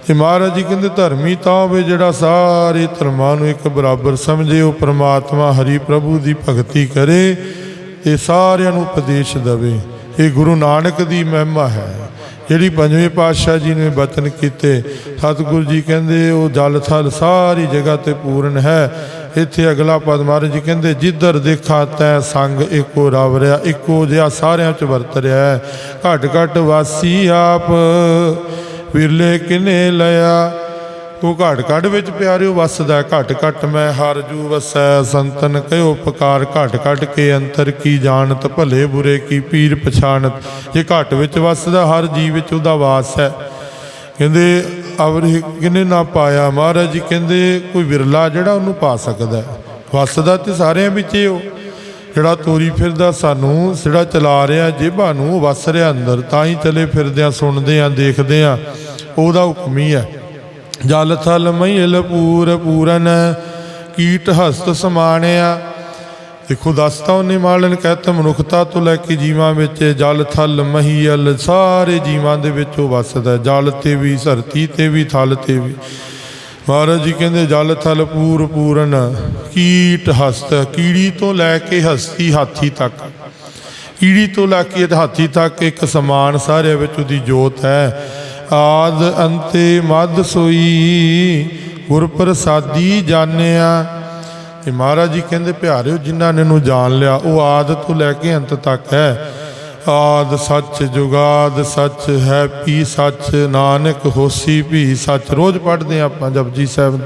ਤੇ ਮਹਾਰਾਜ ਜੀ ਕਹਿੰਦੇ, ਧਰਮੀ ਤਾਂ ਹੋਵੇ ਜਿਹੜਾ ਸਾਰੇ ਧਰਮਾਂ ਨੂੰ ਇੱਕ ਬਰਾਬਰ ਸਮਝੇ, ਉਹ ਪ੍ਰਮਾਤਮਾ ਹਰੀ ਪ੍ਰਭੂ ਦੀ ਭਗਤੀ ਕਰੇ ਤੇ ਸਾਰਿਆਂ ਨੂੰ ਉਪਦੇਸ਼ ਦੇਵੇ। ਇਹ ਗੁਰੂ ਨਾਨਕ ਦੀ ਮਹਿਮਾ ਹੈ। ਜਿਹੜੀ ਪੰਜਵੇਂ ਪਾਤਸ਼ਾਹ ਜੀ ਨੇ ਬਚਨ ਕੀਤੇ, ਸਤਿਗੁਰੂ ਜੀ ਕਹਿੰਦੇ, ਉਹ ਜਲ ਥਲ ਸਾਰੀ ਜਗ੍ਹਾ ਤੇ ਪੂਰਨ ਹੈ। ਇੱਥੇ ਅਗਲਾ ਪਦ ਮਹਾਰਾਜ ਜੀ ਕਹਿੰਦੇ, ਜਿੱਧਰ ਦੇਖਾ ਤੈ ਸੰਗ ਇੱਕੋ ਰਵ ਰਿਆ, ਇੱਕੋ ਜਿਹਾ ਸਾਰਿਆਂ ਚ ਵਰਤ ਰਿਹਾ ਹੈ। ਘਟ ਘਟ ਵਾਸੀ ਆਪ, ਵਿਰਲੇ ਕਿਨੇ ਲਿਆ ਉਹ ਘਾਟ ਘਾਟ ਵਿੱਚ ਪਿਆਰਿਓ, ਵਸਦਾ ਘਟ ਘਟ ਮੈਂ ਹਰ ਜੂ, ਵਸੈ ਸੰਤਨ ਕਹਿਓ ਪੁਕਾਰ। ਘਟ ਘਟ ਕੇ ਅੰਤਰ ਕੀ ਜਾਣਤ, ਭਲੇ ਬੁਰੇ ਕੀ ਪੀਰ ਪਛਾਣਤ। ਜੇ ਘਟ ਵਿੱਚ ਵਸਦਾ, ਹਰ ਜੀਵ ਵਿੱਚ ਉਹਦਾ ਵਾਸ ਹੈ। ਕਹਿੰਦੇ, ਅਵਰ ਕਿਨੇ ਨਾ ਪਾਇਆ? ਮਹਾਰਾਜ ਜੀ ਕਹਿੰਦੇ, ਕੋਈ ਵਿਰਲਾ ਜਿਹੜਾ ਉਹਨੂੰ ਪਾ ਸਕਦਾ ਹੈ। ਵਸਦਾ ਤੇ ਸਾਰਿਆਂ ਵਿੱਚ ਹੀ ਉਹ। ਜਿਹੜਾ ਤੋਰੀ ਫਿਰਦਾ ਸਾਨੂੰ, ਜਿਹੜਾ ਚਲਾ ਰਿਹਾ ਜੇਬਾਂ ਨੂੰ, ਉਹ ਵਸ ਰਿਹਾ ਅੰਦਰ। ਤਾਂ ਹੀ ਚਲੇ ਫਿਰਦੇ ਆ ਸੁਣਦੇ ਆ ਦੇਖਦੇ ਆ ਉਹਦਾ ਹੁਕਮ ਹੀ ਹੈ। ਜਲ ਥਲ ਮਈਲ ਪੂਰ ਪੂਰਨ, ਕੀਟ ਹਸਤ ਸਮਾਣਿਆ। ਦੇਖੋ, ਦੱਸਤਾ ਉਹਨੇ ਮਾਲਨ ਕਹਤਾ ਮਨੁੱਖਤਾ ਤੋਂ ਲੈ ਕੇ ਜੀਵਾਂ ਵਿੱਚ ਜਲ ਥਲ ਮਹੀਲ, ਸਾਰੇ ਜੀਵਾਂ ਦੇ ਵਿੱਚ ਉਹ ਵਸਦਾ ਜਲ ਤੇ ਵੀ, ਧਰਤੀ ਤੇ ਵੀ, ਥਲ ਤੇ ਵੀ। ਮਹਾਰਾਜ ਜੀ ਕਹਿੰਦੇ, ਜਲ ਥਲ ਪੂਰ ਪੂਰਨ, ਕੀਟ ਹਸਤ, ਕੀੜੀ ਤੋਂ ਲੈ ਕੇ ਹਸਤੀ ਹਾਥੀ ਤੱਕ। ਕੀੜੀ ਤੋਂ ਲੈ ਕੇ ਹਾਥੀ ਤੱਕ ਇੱਕ ਸਮਾਨ ਸਾਰਿਆਂ ਵਿੱਚ ਉਹਦੀ ਜੋਤ ਹੈ। ਆਦ ਅੰਤੇ ਮਦ ਸੋਈ ਗੁਰ ਪ੍ਰਸਾਦੀ ਜਾਣਿਆ। ਇਹ ਮਹਾਰਾਜ ਜੀ ਕਹਿੰਦੇ ਪਿਆਰਿਓ ਜਿਨ੍ਹਾਂ ਨੇ ਨੂੰ ਜਾਣ ਲਿਆ, ਉਹ ਆਦ ਤੋਂ ਲੈ ਕੇ ਅੰਤ ਤੱਕ ਹੈ। ਆਦ ਸੱਚ ਜੁਗਾਦ ਸੱਚ ਹੈ, ਪੀ ਸੱਚ ਨਾਨਕ ਹੋਸੀ ਵੀ ਸੱਚ। ਰੋਜ਼ ਪੜ੍ਹਦੇ ਹਾਂ ਆਪਾਂ ਜਪਜੀ ਸਾਹਿਬ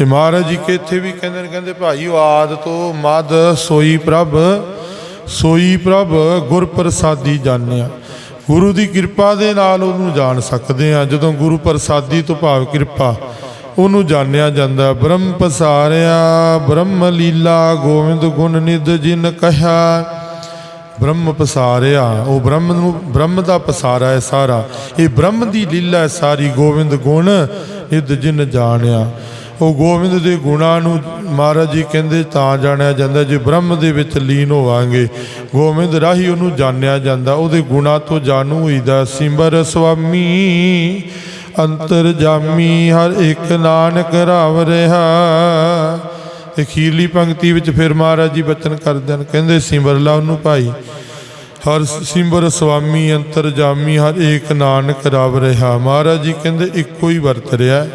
ਇਹ ਮਹਾਰਾਜ ਜੀ ਕੇ ਇੱਥੇ ਵੀ ਕਹਿੰਦੇ ਨੇ, ਕਹਿੰਦੇ, ਭਾਈ, ਉਹ ਆਦ ਤੋਂ ਮਦ ਸੋਈ ਪ੍ਰਭ ਸੋਈ ਪ੍ਰਭ ਗੁਰ ਪ੍ਰਸਾਦੀ ਜਾਣਿਆ। ਗੁਰੂ ਦੀ ਕਿਰਪਾ ਦੇ ਨਾਲ ਉਹਨੂੰ ਜਾਣ ਸਕਦੇ ਆ ਜਦੋਂ ਗੁਰੂ ਪ੍ਰਸਾਦੀ ਤੋਂ ਭਾਵ ਕਿਰਪਾ ਉਹਨੂੰ ਜਾਣਿਆ ਜਾਂਦਾ। ਬ੍ਰਹਮ ਪਸਾਰਿਆ, ਬ੍ਰਹਮ ਲੀਲਾ ਗੋਵਿੰਦ ਗੁਣ ਨਿਧ ਜਿਨ ਕਹਾ ਬ੍ਰਹਮ ਪਸਾਰਿਆ, ਉਹ ਬ੍ਰਹਮ ਨੂੰ, ਬ੍ਰਹਮ ਦਾ ਪਸਾਰਾ ਹੈ ਸਾਰਾ। ਇਹ ਬ੍ਰਹਮ ਦੀ ਲੀਲਾ ਹੈ ਸਾਰੀ। ਗੋਬਿੰਦ ਗੁਣ ਨਿਤ ਜਿਨ ਜਾਣਿਆ। ਉਹ ਗੋਬਿੰਦ ਦੇ ਗੁਣਾਂ ਨੂੰ ਮਹਾਰਾਜ ਜੀ ਕਹਿੰਦੇ ਤਾਂ ਜਾਣਿਆ ਜਾਂਦਾ, ਜੇ ਬ੍ਰਹਮ ਦੇ ਵਿੱਚ ਲੀਨ ਹੋਵਾਂਗੇ, ਗੋਬਿੰਦ ਰਾਹੀ ਉਹਨੂੰ ਜਾਣਿਆ ਜਾਂਦਾ, ਉਹਦੇ ਗੁਣਾਂ ਤੋਂ ਜਾਣੂ ਹੋਈਦਾ ਸਿੰਬਰ ਸੁਆਮੀ, ਅੰਤਰ ਜਾਮੀ, ਹਰ ਇੱਕ ਨਾਨਕ ਰਾਵ ਰਿਹਾ। ਅਖੀਰਲੀ ਪੰਕਤੀ ਵਿੱਚ ਫਿਰ ਮਹਾਰਾਜ ਜੀ ਬਚਨ ਕਰਦੇ ਹਨ, ਕਹਿੰਦੇ ਸਿਮਰ ਲਾ ਉਹਨੂੰ ਭਾਈ, ਹਰ ਸਿਮਰ ਸੁਆਮੀ, ਅੰਤਰ ਜਾਮੀ, ਹਰ ਏਕ ਨਾਨਕ ਰਵ ਰਿਹਾ। ਮਹਾਰਾਜ ਜੀ ਕਹਿੰਦੇ ਇੱਕੋ ਹੀ ਵਰਤ ਰਿਹਾ।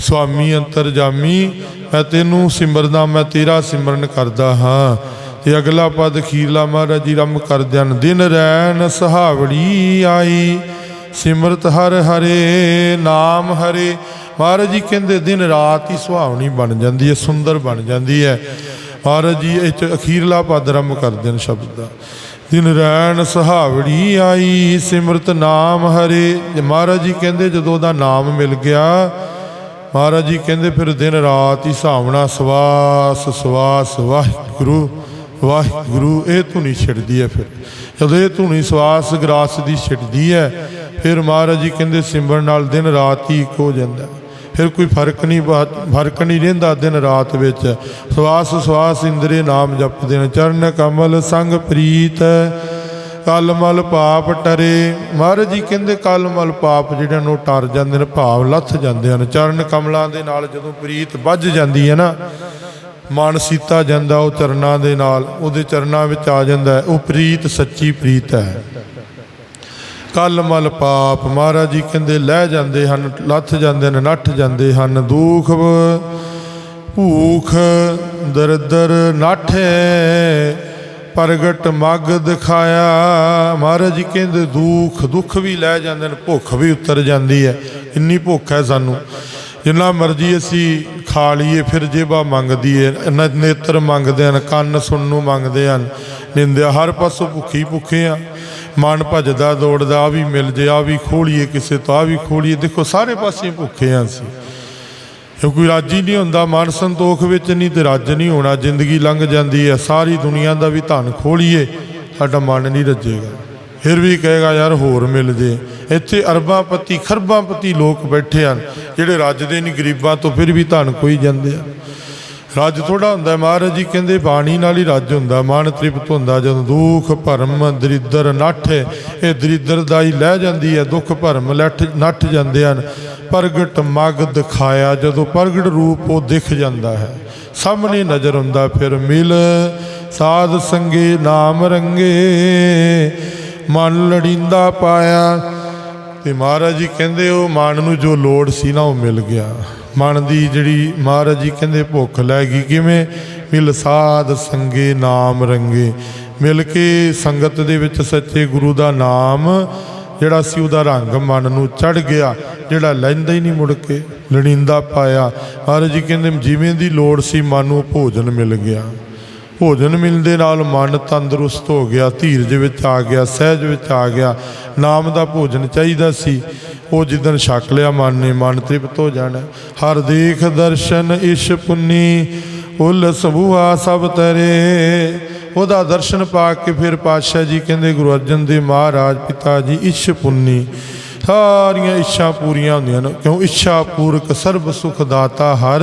ਸੁਆਮੀ ਅੰਤਰ ਜਾਮੀ ਮੈਂ ਤੈਨੂੰ ਸਿਮਰਦਾ, ਮੈਂ ਤੇਰਾ ਸਿਮਰਨ ਕਰਦਾ ਹਾਂ। ਤੇ ਅਗਲਾ ਪਦ ਅਖੀਰਲਾ ਮਹਾਰਾਜ ਜੀ ਰਮ ਕਰਦਿਆਂ ਦਿਨ ਰੈਣ ਸਹਾਵੜੀ ਆਈ, ਸਿਮਰਤ ਹਰ ਹਰੇ, ਨਾਮ ਹਰੇ। ਮਹਾਰਾਜ ਜੀ ਕਹਿੰਦੇ, ਦਿਨ ਰਾਤ ਹੀ ਸੁਹਾਵਣੀ ਬਣ ਜਾਂਦੀ ਹੈ, ਸੁੰਦਰ ਬਣ ਜਾਂਦੀ ਹੈ। ਮਹਾਰਾਜ ਜੀ ਇਹ 'ਚ ਅਖੀਰਲਾ ਪਦ ਰਮ ਕਰਦੇ ਨੇ ਸ਼ਬਦ ਦਾ। ਦਿਨ ਰੈਣ ਸਹਾਵੜੀ ਆਈ, ਸਿਮਰਤ ਨਾਮ ਹਰੇ। ਮਹਾਰਾਜ ਜੀ ਕਹਿੰਦੇ, ਜਦੋਂ ਉਹਦਾ ਨਾਮ ਮਿਲ ਗਿਆ ਮਹਾਰਾਜ ਜੀ ਕਹਿੰਦੇ ਫਿਰ ਦਿਨ ਰਾਤ ਹੀ ਸਾਵਣਾ ਸਵਾਸ ਸਵਾਸ, ਵਾਹਿਗੁਰੂ ਵਾਹਿਗੁਰੂ, ਇਹ ਧੁਨੀ ਛਿੜਦੀ ਹੈ ਫਿਰ। ਜਦੋਂ ਇਹ ਧੁਨੀ ਸਵਾਸ, ਗਰਾਸ ਦੀ ਛਿੜਦੀ ਹੈ, ਫਿਰ ਮਹਾਰਾਜ ਜੀ ਕਹਿੰਦੇ ਸਿਮਰਨ ਨਾਲ ਦਿਨ ਰਾਤ ਹੀ ਇੱਕ ਹੋ ਜਾਂਦਾ ਫਿਰ ਕੋਈ ਫ਼ਰਕ ਨਹੀਂ ਫ਼ਰਕ ਨਹੀਂ ਰਹਿੰਦਾ ਦਿਨ ਰਾਤ ਵਿੱਚ। ਸਵਾਸ ਸਵਾਸ, ਇੰਦਰੇ ਨਾਮ ਜਪਦੇ ਨੇ, ਚਰਨ ਕਮਲ ਸੰਗ ਪ੍ਰੀਤ। ਕਲ ਮਲ ਪਾਪ ਟਰੇ। ਮਹਾਰਾਜ ਜੀ ਕਹਿੰਦੇ ਕਲ ਮਲ ਪਾਪ ਜਿਹੜੇ ਨੂੰ ਟਰ ਜਾਂਦੇ ਨੇ, ਭਾਵ ਲੱਥ ਜਾਂਦੇ ਹਨ। ਚਰਨ ਕਮਲਾਂ ਦੇ ਨਾਲ ਜਦੋਂ ਪ੍ਰੀਤ ਵੱਜ ਜਾਂਦੀ ਹੈ ਨਾ, ਮਨ ਸੀਤਾ ਜਾਂਦਾ ਉਹ ਚਰਨਾਂ ਦੇ ਨਾਲ, ਉਹਦੇ ਚਰਨਾਂ ਵਿੱਚ ਆ ਜਾਂਦਾ ਉਹ ਪ੍ਰੀਤ, ਸੱਚੀ ਪ੍ਰੀਤ ਹੈ। ਕਲ ਮਲ ਪਾਪ, ਮਹਾਰਾਜ ਜੀ ਕਹਿੰਦੇ ਲੈ ਜਾਂਦੇ ਹਨ, ਲੱਥ ਜਾਂਦੇ ਨੇ, ਨੱਠ ਜਾਂਦੇ ਹਨ। ਦੁਖ, ਭੂਖ, ਦਰਦਰ ਨਾਠੇ। ਪ੍ਰਗਟ ਮੱਗ ਦਿਖਾਇਆ। ਮਹਾਰਾਜ ਜੀ ਕਹਿੰਦੇ, ਦੁੱਖ ਦੁੱਖ ਵੀ ਲੈ ਜਾਂਦੇ ਨੇ, ਭੁੱਖ ਵੀ ਉਤਰ ਜਾਂਦੀ ਹੈ। ਇੰਨੀ ਭੁੱਖ ਹੈ ਸਾਨੂੰ। ਜਿੰਨਾ ਮਰਜ਼ੀ ਅਸੀਂ ਖਾ ਲਈਏ, ਫਿਰ ਜੇਬਾ ਮੰਗਦੀ ਹੈ ਨ- ਨੇਤਰ ਮੰਗਦੇ ਹਨ, ਕੰਨ ਸੁਣਨ ਨੂੰ ਮੰਗਦੇ ਹਨ। ਨਿੰਦਿਆ ਹਰ ਪਾਸੋਂ ਭੁੱਖੀ ਭੁੱਖੇ ਆ। ਮਨ ਭਜਦਾ ਦੌੜਦਾ, ਆ ਵੀ ਮਿਲ ਜੇ, ਆ ਵੀ ਖੋਲੀਏ ਕਿਸੇ ਤੋਂ, ਆ ਵੀ ਖੋਲੀਏ। ਦੇਖੋ, ਸਾਰੇ ਪਾਸੇ ਭੁੱਖੇ ਆ ਅਸੀਂ। ਜੇ ਕੋਈ ਰਾਜੀ ਨਹੀਂ ਹੁੰਦਾ, ਮਨ ਸੰਤੋਖ ਵਿੱਚ ਨਹੀਂ ਤੇ ਰੱਜ ਨਹੀਂ ਹੋਣਾ, ਜ਼ਿੰਦਗੀ ਲੰਘ ਜਾਂਦੀ ਹੈ, ਸਾਰੀ ਦੁਨੀਆ ਦਾ ਵੀ ਧਨ ਖੋਲੀਏ, ਸਾਡਾ ਮਨ ਨਹੀਂ ਰੱਜੇਗਾ। ਫਿਰ ਵੀ ਕਹੇਗਾ, ਯਾਰ ਹੋਰ ਮਿਲ ਜੇ। ਇੱਥੇ ਅਰਬਾਂ ਪਤੀ ਖਰਬਾਂ ਪਤੀ ਲੋਕ ਬੈਠੇ ਹਨ, ਜਿਹੜੇ ਰੱਜਦੇ ਨਹੀਂ, ਗਰੀਬਾਂ ਤੋਂ ਫਿਰ ਵੀ ਧਨ ਕੋਈ ਜਾਂਦੇ ਆ। ਰੱਜ ਥੋੜਾ ਹੁੰਦਾ ਮਹਾਰਾਜ ਜੀ ਕਹਿੰਦੇ, ਬਾਣੀ ਨਾਲ ਹੀ ਰੱਜ ਹੁੰਦਾ, ਮਨ ਤ੍ਰਿਪਤ ਹੁੰਦਾ, ਜਦੋਂ ਦੁੱਖ, ਭਰਮ, ਦਰਿਦਰ ਨੱਠ, ਇਹ ਦਰਿਦਰ ਦਾ ਹੀ ਲੈ ਜਾਂਦੀ ਹੈ, ਦੁੱਖ, ਭਰਮ ਲੱਠ ਨੱਠ ਜਾਂਦੇ ਹਨ। ਪ੍ਰਗਟ ਮਗ ਦਿਖਾਇਆ, ਜਦੋਂ ਪ੍ਰਗਟ ਰੂਪ ਉਹ ਦਿਖ ਜਾਂਦਾ ਹੈ। ਸਾਹਮਣੇ ਨਜ਼ਰ ਹੁੰਦਾ ਫਿਰ ਮਿਲ, ਸਾਧ ਸੰਗੇ ਨਾਮ ਰੰਗੇ। ਮਨ ਲੜਿੰਦਾ ਪਾਇਆ, ਤੇ ਮਹਾਰਾਜ ਜੀ ਕਹਿੰਦੇ ਉਹ ਮਨ ਨੂੰ ਜੋ ਲੋੜ ਸੀ ਨਾ ਉਹ ਮਿਲ ਗਿਆ। ਮਨ ਦੀ ਜਿਹੜੀ ਮਹਾਰਾਜ ਜੀ ਕਹਿੰਦੇ ਭੁੱਖ ਲੈ ਗਈ ਕਿਵੇਂ? ਮਿਲ, ਸਾਧ ਸੰਗੇ ਨਾਮ ਰੰਗੇ। ਮਿਲ ਕੇ ਸੰਗਤ ਦੇ ਵਿੱਚ ਸੱਚੇ ਗੁਰੂ ਦਾ ਨਾਮ ਜਿਹੜਾ ਸੀ ਉਹਦਾ ਰੰਗ ਮਨ ਨੂੰ ਚੜ ਗਿਆ, ਜਿਹੜਾ ਲੈਂਦਾ ਹੀ ਨਹੀਂ ਮੁੜ ਕੇ ਲੜਿੰਦਾ ਪਾਇਆ। ਮਹਾਰਾਜ ਜੀ ਕਹਿੰਦੇ, ਜਿਵੇਂ ਦੀ ਲੋੜ ਸੀ ਮਨ ਨੂੰ ਭੋਜਨ ਮਿਲ ਗਿਆ। ਭੋਜਨ ਮਿਲਦੇ ਨਾਲ ਮਨ ਤੰਦਰੁਸਤ ਹੋ ਗਿਆ, ਧੀਰਜ ਵਿੱਚ ਆ ਗਿਆ, ਸਹਿਜ ਵਿੱਚ ਆ ਗਿਆ। ਨਾਮ ਦਾ ਭੋਜਨ ਚਾਹੀਦਾ ਸੀ। ਉਹ ਜਿੱਦਣ ਛਕ ਲਿਆ ਮਨ ਨੇ, ਮਨ ਤ੍ਰਿਪਤ ਹੋ ਜਾਣਾ। ਹਰ ਦੇਖ ਦਰਸ਼ਨ ਇਸ਼ ਪੁੰਨੀ ਉਲ ਸਭੂਆ ਸਭ ਤਰੇ। ਉਹਦਾ ਦਰਸ਼ਨ ਪਾ ਕੇ ਫਿਰ ਪਾਤਸ਼ਾਹ ਜੀ ਕਹਿੰਦੇ, ਗੁਰੂ ਅਰਜਨ ਦੇਵ ਮਹਾਰਾਜ, ਪਿਤਾ ਜੀ ਇਸ਼ ਪੁੰਨੀ। ਸਾਰੀਆਂ ਇੱਛਾ ਪੂਰੀਆਂ ਹੁੰਦੀਆਂ ਨੇ। ਕਿਉਂ? ਇੱਛਾ ਪੂਰਕ ਸਰਬ ਸੁਖ ਦਾਤਾ ਹਰ,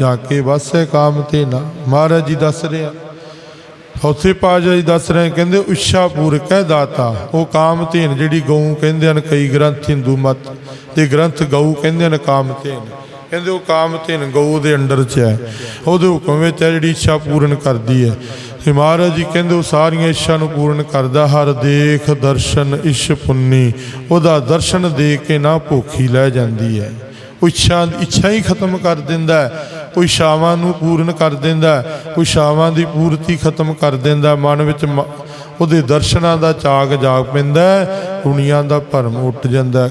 ਜਾ ਕੇ ਵਾਸੇ ਕਾਮ ਤੇ ਨਾ। ਮਹਾਰਾਜ ਜੀ ਦੱਸ ਰਿਹਾ ਉੱਥੇ ਪਾਜਾ ਜੀ ਦੱਸ ਰਹੇ ਕਹਿੰਦੇ, ਇੱਛਾ ਪੂਰਕ ਹੈ ਦਾਤਾ। ਉਹ ਕਾਮ ਧੇਨ ਜਿਹੜੀ ਗਊ ਕਹਿੰਦੇ ਹਨ, ਕਈ ਗ੍ਰੰਥ ਹਿੰਦੂ ਮਤ ਤੇ ਗ੍ਰੰਥ ਗਊ ਕਹਿੰਦੇ ਹਨ, ਕਾਮ ਧੇਨ ਕਹਿੰਦੇ, ਉਹ ਕਾਮ ਧੇਨ ਗਊ ਦੇ ਅੰਡਰ 'ਚ ਹੈ। ਉਹਦੇ ਹੁਕਮ ਵਿੱਚ ਹੈ, ਜਿਹੜੀ ਇੱਛਾ ਪੂਰਨ ਕਰਦੀ ਹੈ। ਤੇ ਮਹਾਰਾਜ ਜੀ ਕਹਿੰਦੇ ਉਹ ਸਾਰੀਆਂ ਇੱਛਾ ਨੂੰ ਪੂਰਨ ਕਰਦਾ ਹਰ ਦੇਖ ਦਰਸ਼ਨ ਇਸ਼ ਪੁੰਨੀ ਉਹਦਾ ਦਰਸ਼ਨ ਦੇ ਕੇ ਨਾ ਭੁੱਖੀ ਲੈ ਜਾਂਦੀ ਹੈ। ਇੱਛਾ ਇੱਛਾ ਹੀ ਖਤਮ ਕਰ ਦਿੰਦਾ ਹੈ ਕੋਈ ਸ਼ਾਵਾਂ ਨੂੰ ਪੂਰਨ ਕਰ ਦਿੰਦਾ ਕੋਈ ਸ਼ਾਵਾਂ ਦੀ ਪੂਰਤੀ ਖਤਮ ਕਰ ਦਿੰਦਾ ਮਨ ਵਿੱਚ ਮ- ਉਹਦੇ ਦਰਸ਼ਨਾਂ ਦਾ ਚਾਗ ਜਾਗ ਪੈਂਦਾ ਹੈ, ਦੁਨੀਆ ਦਾ ਭਰਮ ਉੱਟ ਜਾਂਦਾ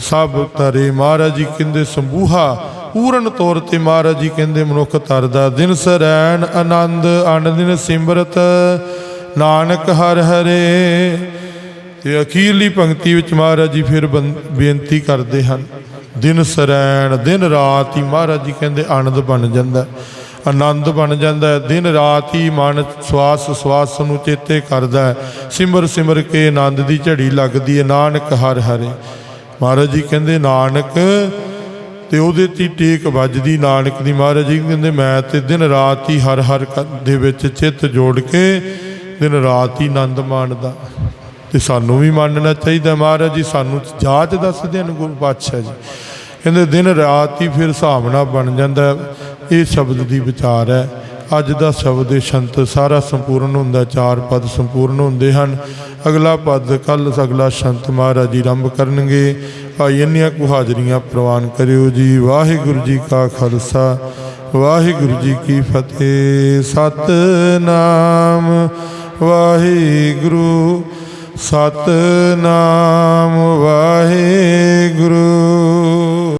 ਸਭ ਤਰੇ ਮਹਾਰਾਜ ਜੀ ਕਹਿੰਦੇ ਸੰਬੂਹਾ ਪੂਰਨ ਤੌਰ ਤੇ ਮਹਾਰਾਜ ਜੀ ਕਹਿੰਦੇ, ਮਨੁੱਖ ਤਰਦਾ ਦਿਨ ਸਰੈਣ ਆਨੰਦ ਅਨ ਦਿਨ ਸਿਮਰਤ, ਨਾਨਕ ਹਰ ਹਰੇ। ਤੇ ਅਖੀਰਲੀ ਪੰਕਤੀ ਵਿੱਚ ਮਹਾਰਾਜ ਜੀ ਫਿਰ ਬੰ- ਬੇਨਤੀ ਕਰਦੇ ਹਨ, ਦਿਨ ਸਰੈਣ, ਦਿਨ ਰਾਤ ਹੀ ਮਹਾਰਾਜ ਜੀ ਕਹਿੰਦੇ, ਆਨੰਦ ਬਣ ਜਾਂਦਾ ਆਨੰਦ ਬਣ ਜਾਂਦਾ ਹੈ, ਦਿਨ ਰਾਤ ਹੀ ਮਨ ਸਵਾਸ ਸਵਾਸ ਨੂੰ ਚੇਤੇ ਕਰਦਾ ਹੈ। ਸਿਮਰ ਸਿਮਰ ਕੇ ਆਨੰਦ ਦੀ ਝੜੀ ਲੱਗਦੀ ਹੈ, ਨਾਨਕ ਹਰ ਹਰੇ। ਮਹਾਰਾਜ ਜੀ ਕਹਿੰਦੇ, ਨਾਨਕ ਤੇ ਉਹਦੇ ਤੇ ਟੇਕ ਵੱਜਦੀ, ਨਾਨਕ ਦੀ ਮਹਾਰਾਜ ਜੀ ਕਹਿੰਦੇ, ਮੈਂ ਤੇ ਦਿਨ ਰਾਤ ਹੀ ਹਰ ਹਰ ਕ- ਦੇ ਵਿੱਚ ਚਿੱਤ ਜੋੜ ਕੇ ਦਿਨ ਰਾਤ ਹੀ ਆਨੰਦ ਮਾਣਦਾ। ਤੇ ਸਾਨੂੰ ਵੀ ਮੰਨਣਾ ਚਾਹੀਦਾ ਮਹਾਰਾਜ ਜੀ, ਸਾਨੂੰ ਜਾਚ ਦੱਸਦੇ ਹਨ ਗੁਰੂ ਪਾਤਸ਼ਾਹ ਜੀ। ਕਹਿੰਦੇ, ਦਿਨ ਰਾਤ ਹੀ ਫਿਰ ਹਿਸਾਬ ਬਣ ਜਾਂਦਾ। ਇਹ ਸ਼ਬਦ ਦੀ ਵਿਚਾਰ ਹੈ। ਅੱਜ ਦਾ ਸ਼ਬਦ ਇਹ ਸ਼ੰਤ ਸਾਰਾ ਸੰਪੂਰਨ ਹੁੰਦਾ, ਚਾਰ ਪਦ ਸੰਪੂਰਨ ਹੁੰਦੇ ਹਨ। ਅਗਲਾ ਪਦ ਕੱਲ ਅਗਲਾ ਸ਼ੰਤ ਮਹਾਰਾਜ ਜੀ ਆਰੰਭ ਕਰਨਗੇ। ਭਾਈ, ਇੰਨੀਆਂ ਕੁ ਹਾਜ਼ਰੀਆਂ ਪ੍ਰਵਾਨ ਕਰਿਓ ਜੀ। ਵਾਹਿਗੁਰੂ ਜੀ ਕਾ ਖਾਲਸਾ, ਵਾਹਿਗੁਰੂ ਜੀ ਕੀ ਫਤਿਹ। ਸਤਨਾਮ, ਵਾਹਿਗੁਰੂ ਸਤਨਾਮ, ਵਾਹਿਗੁਰੂ।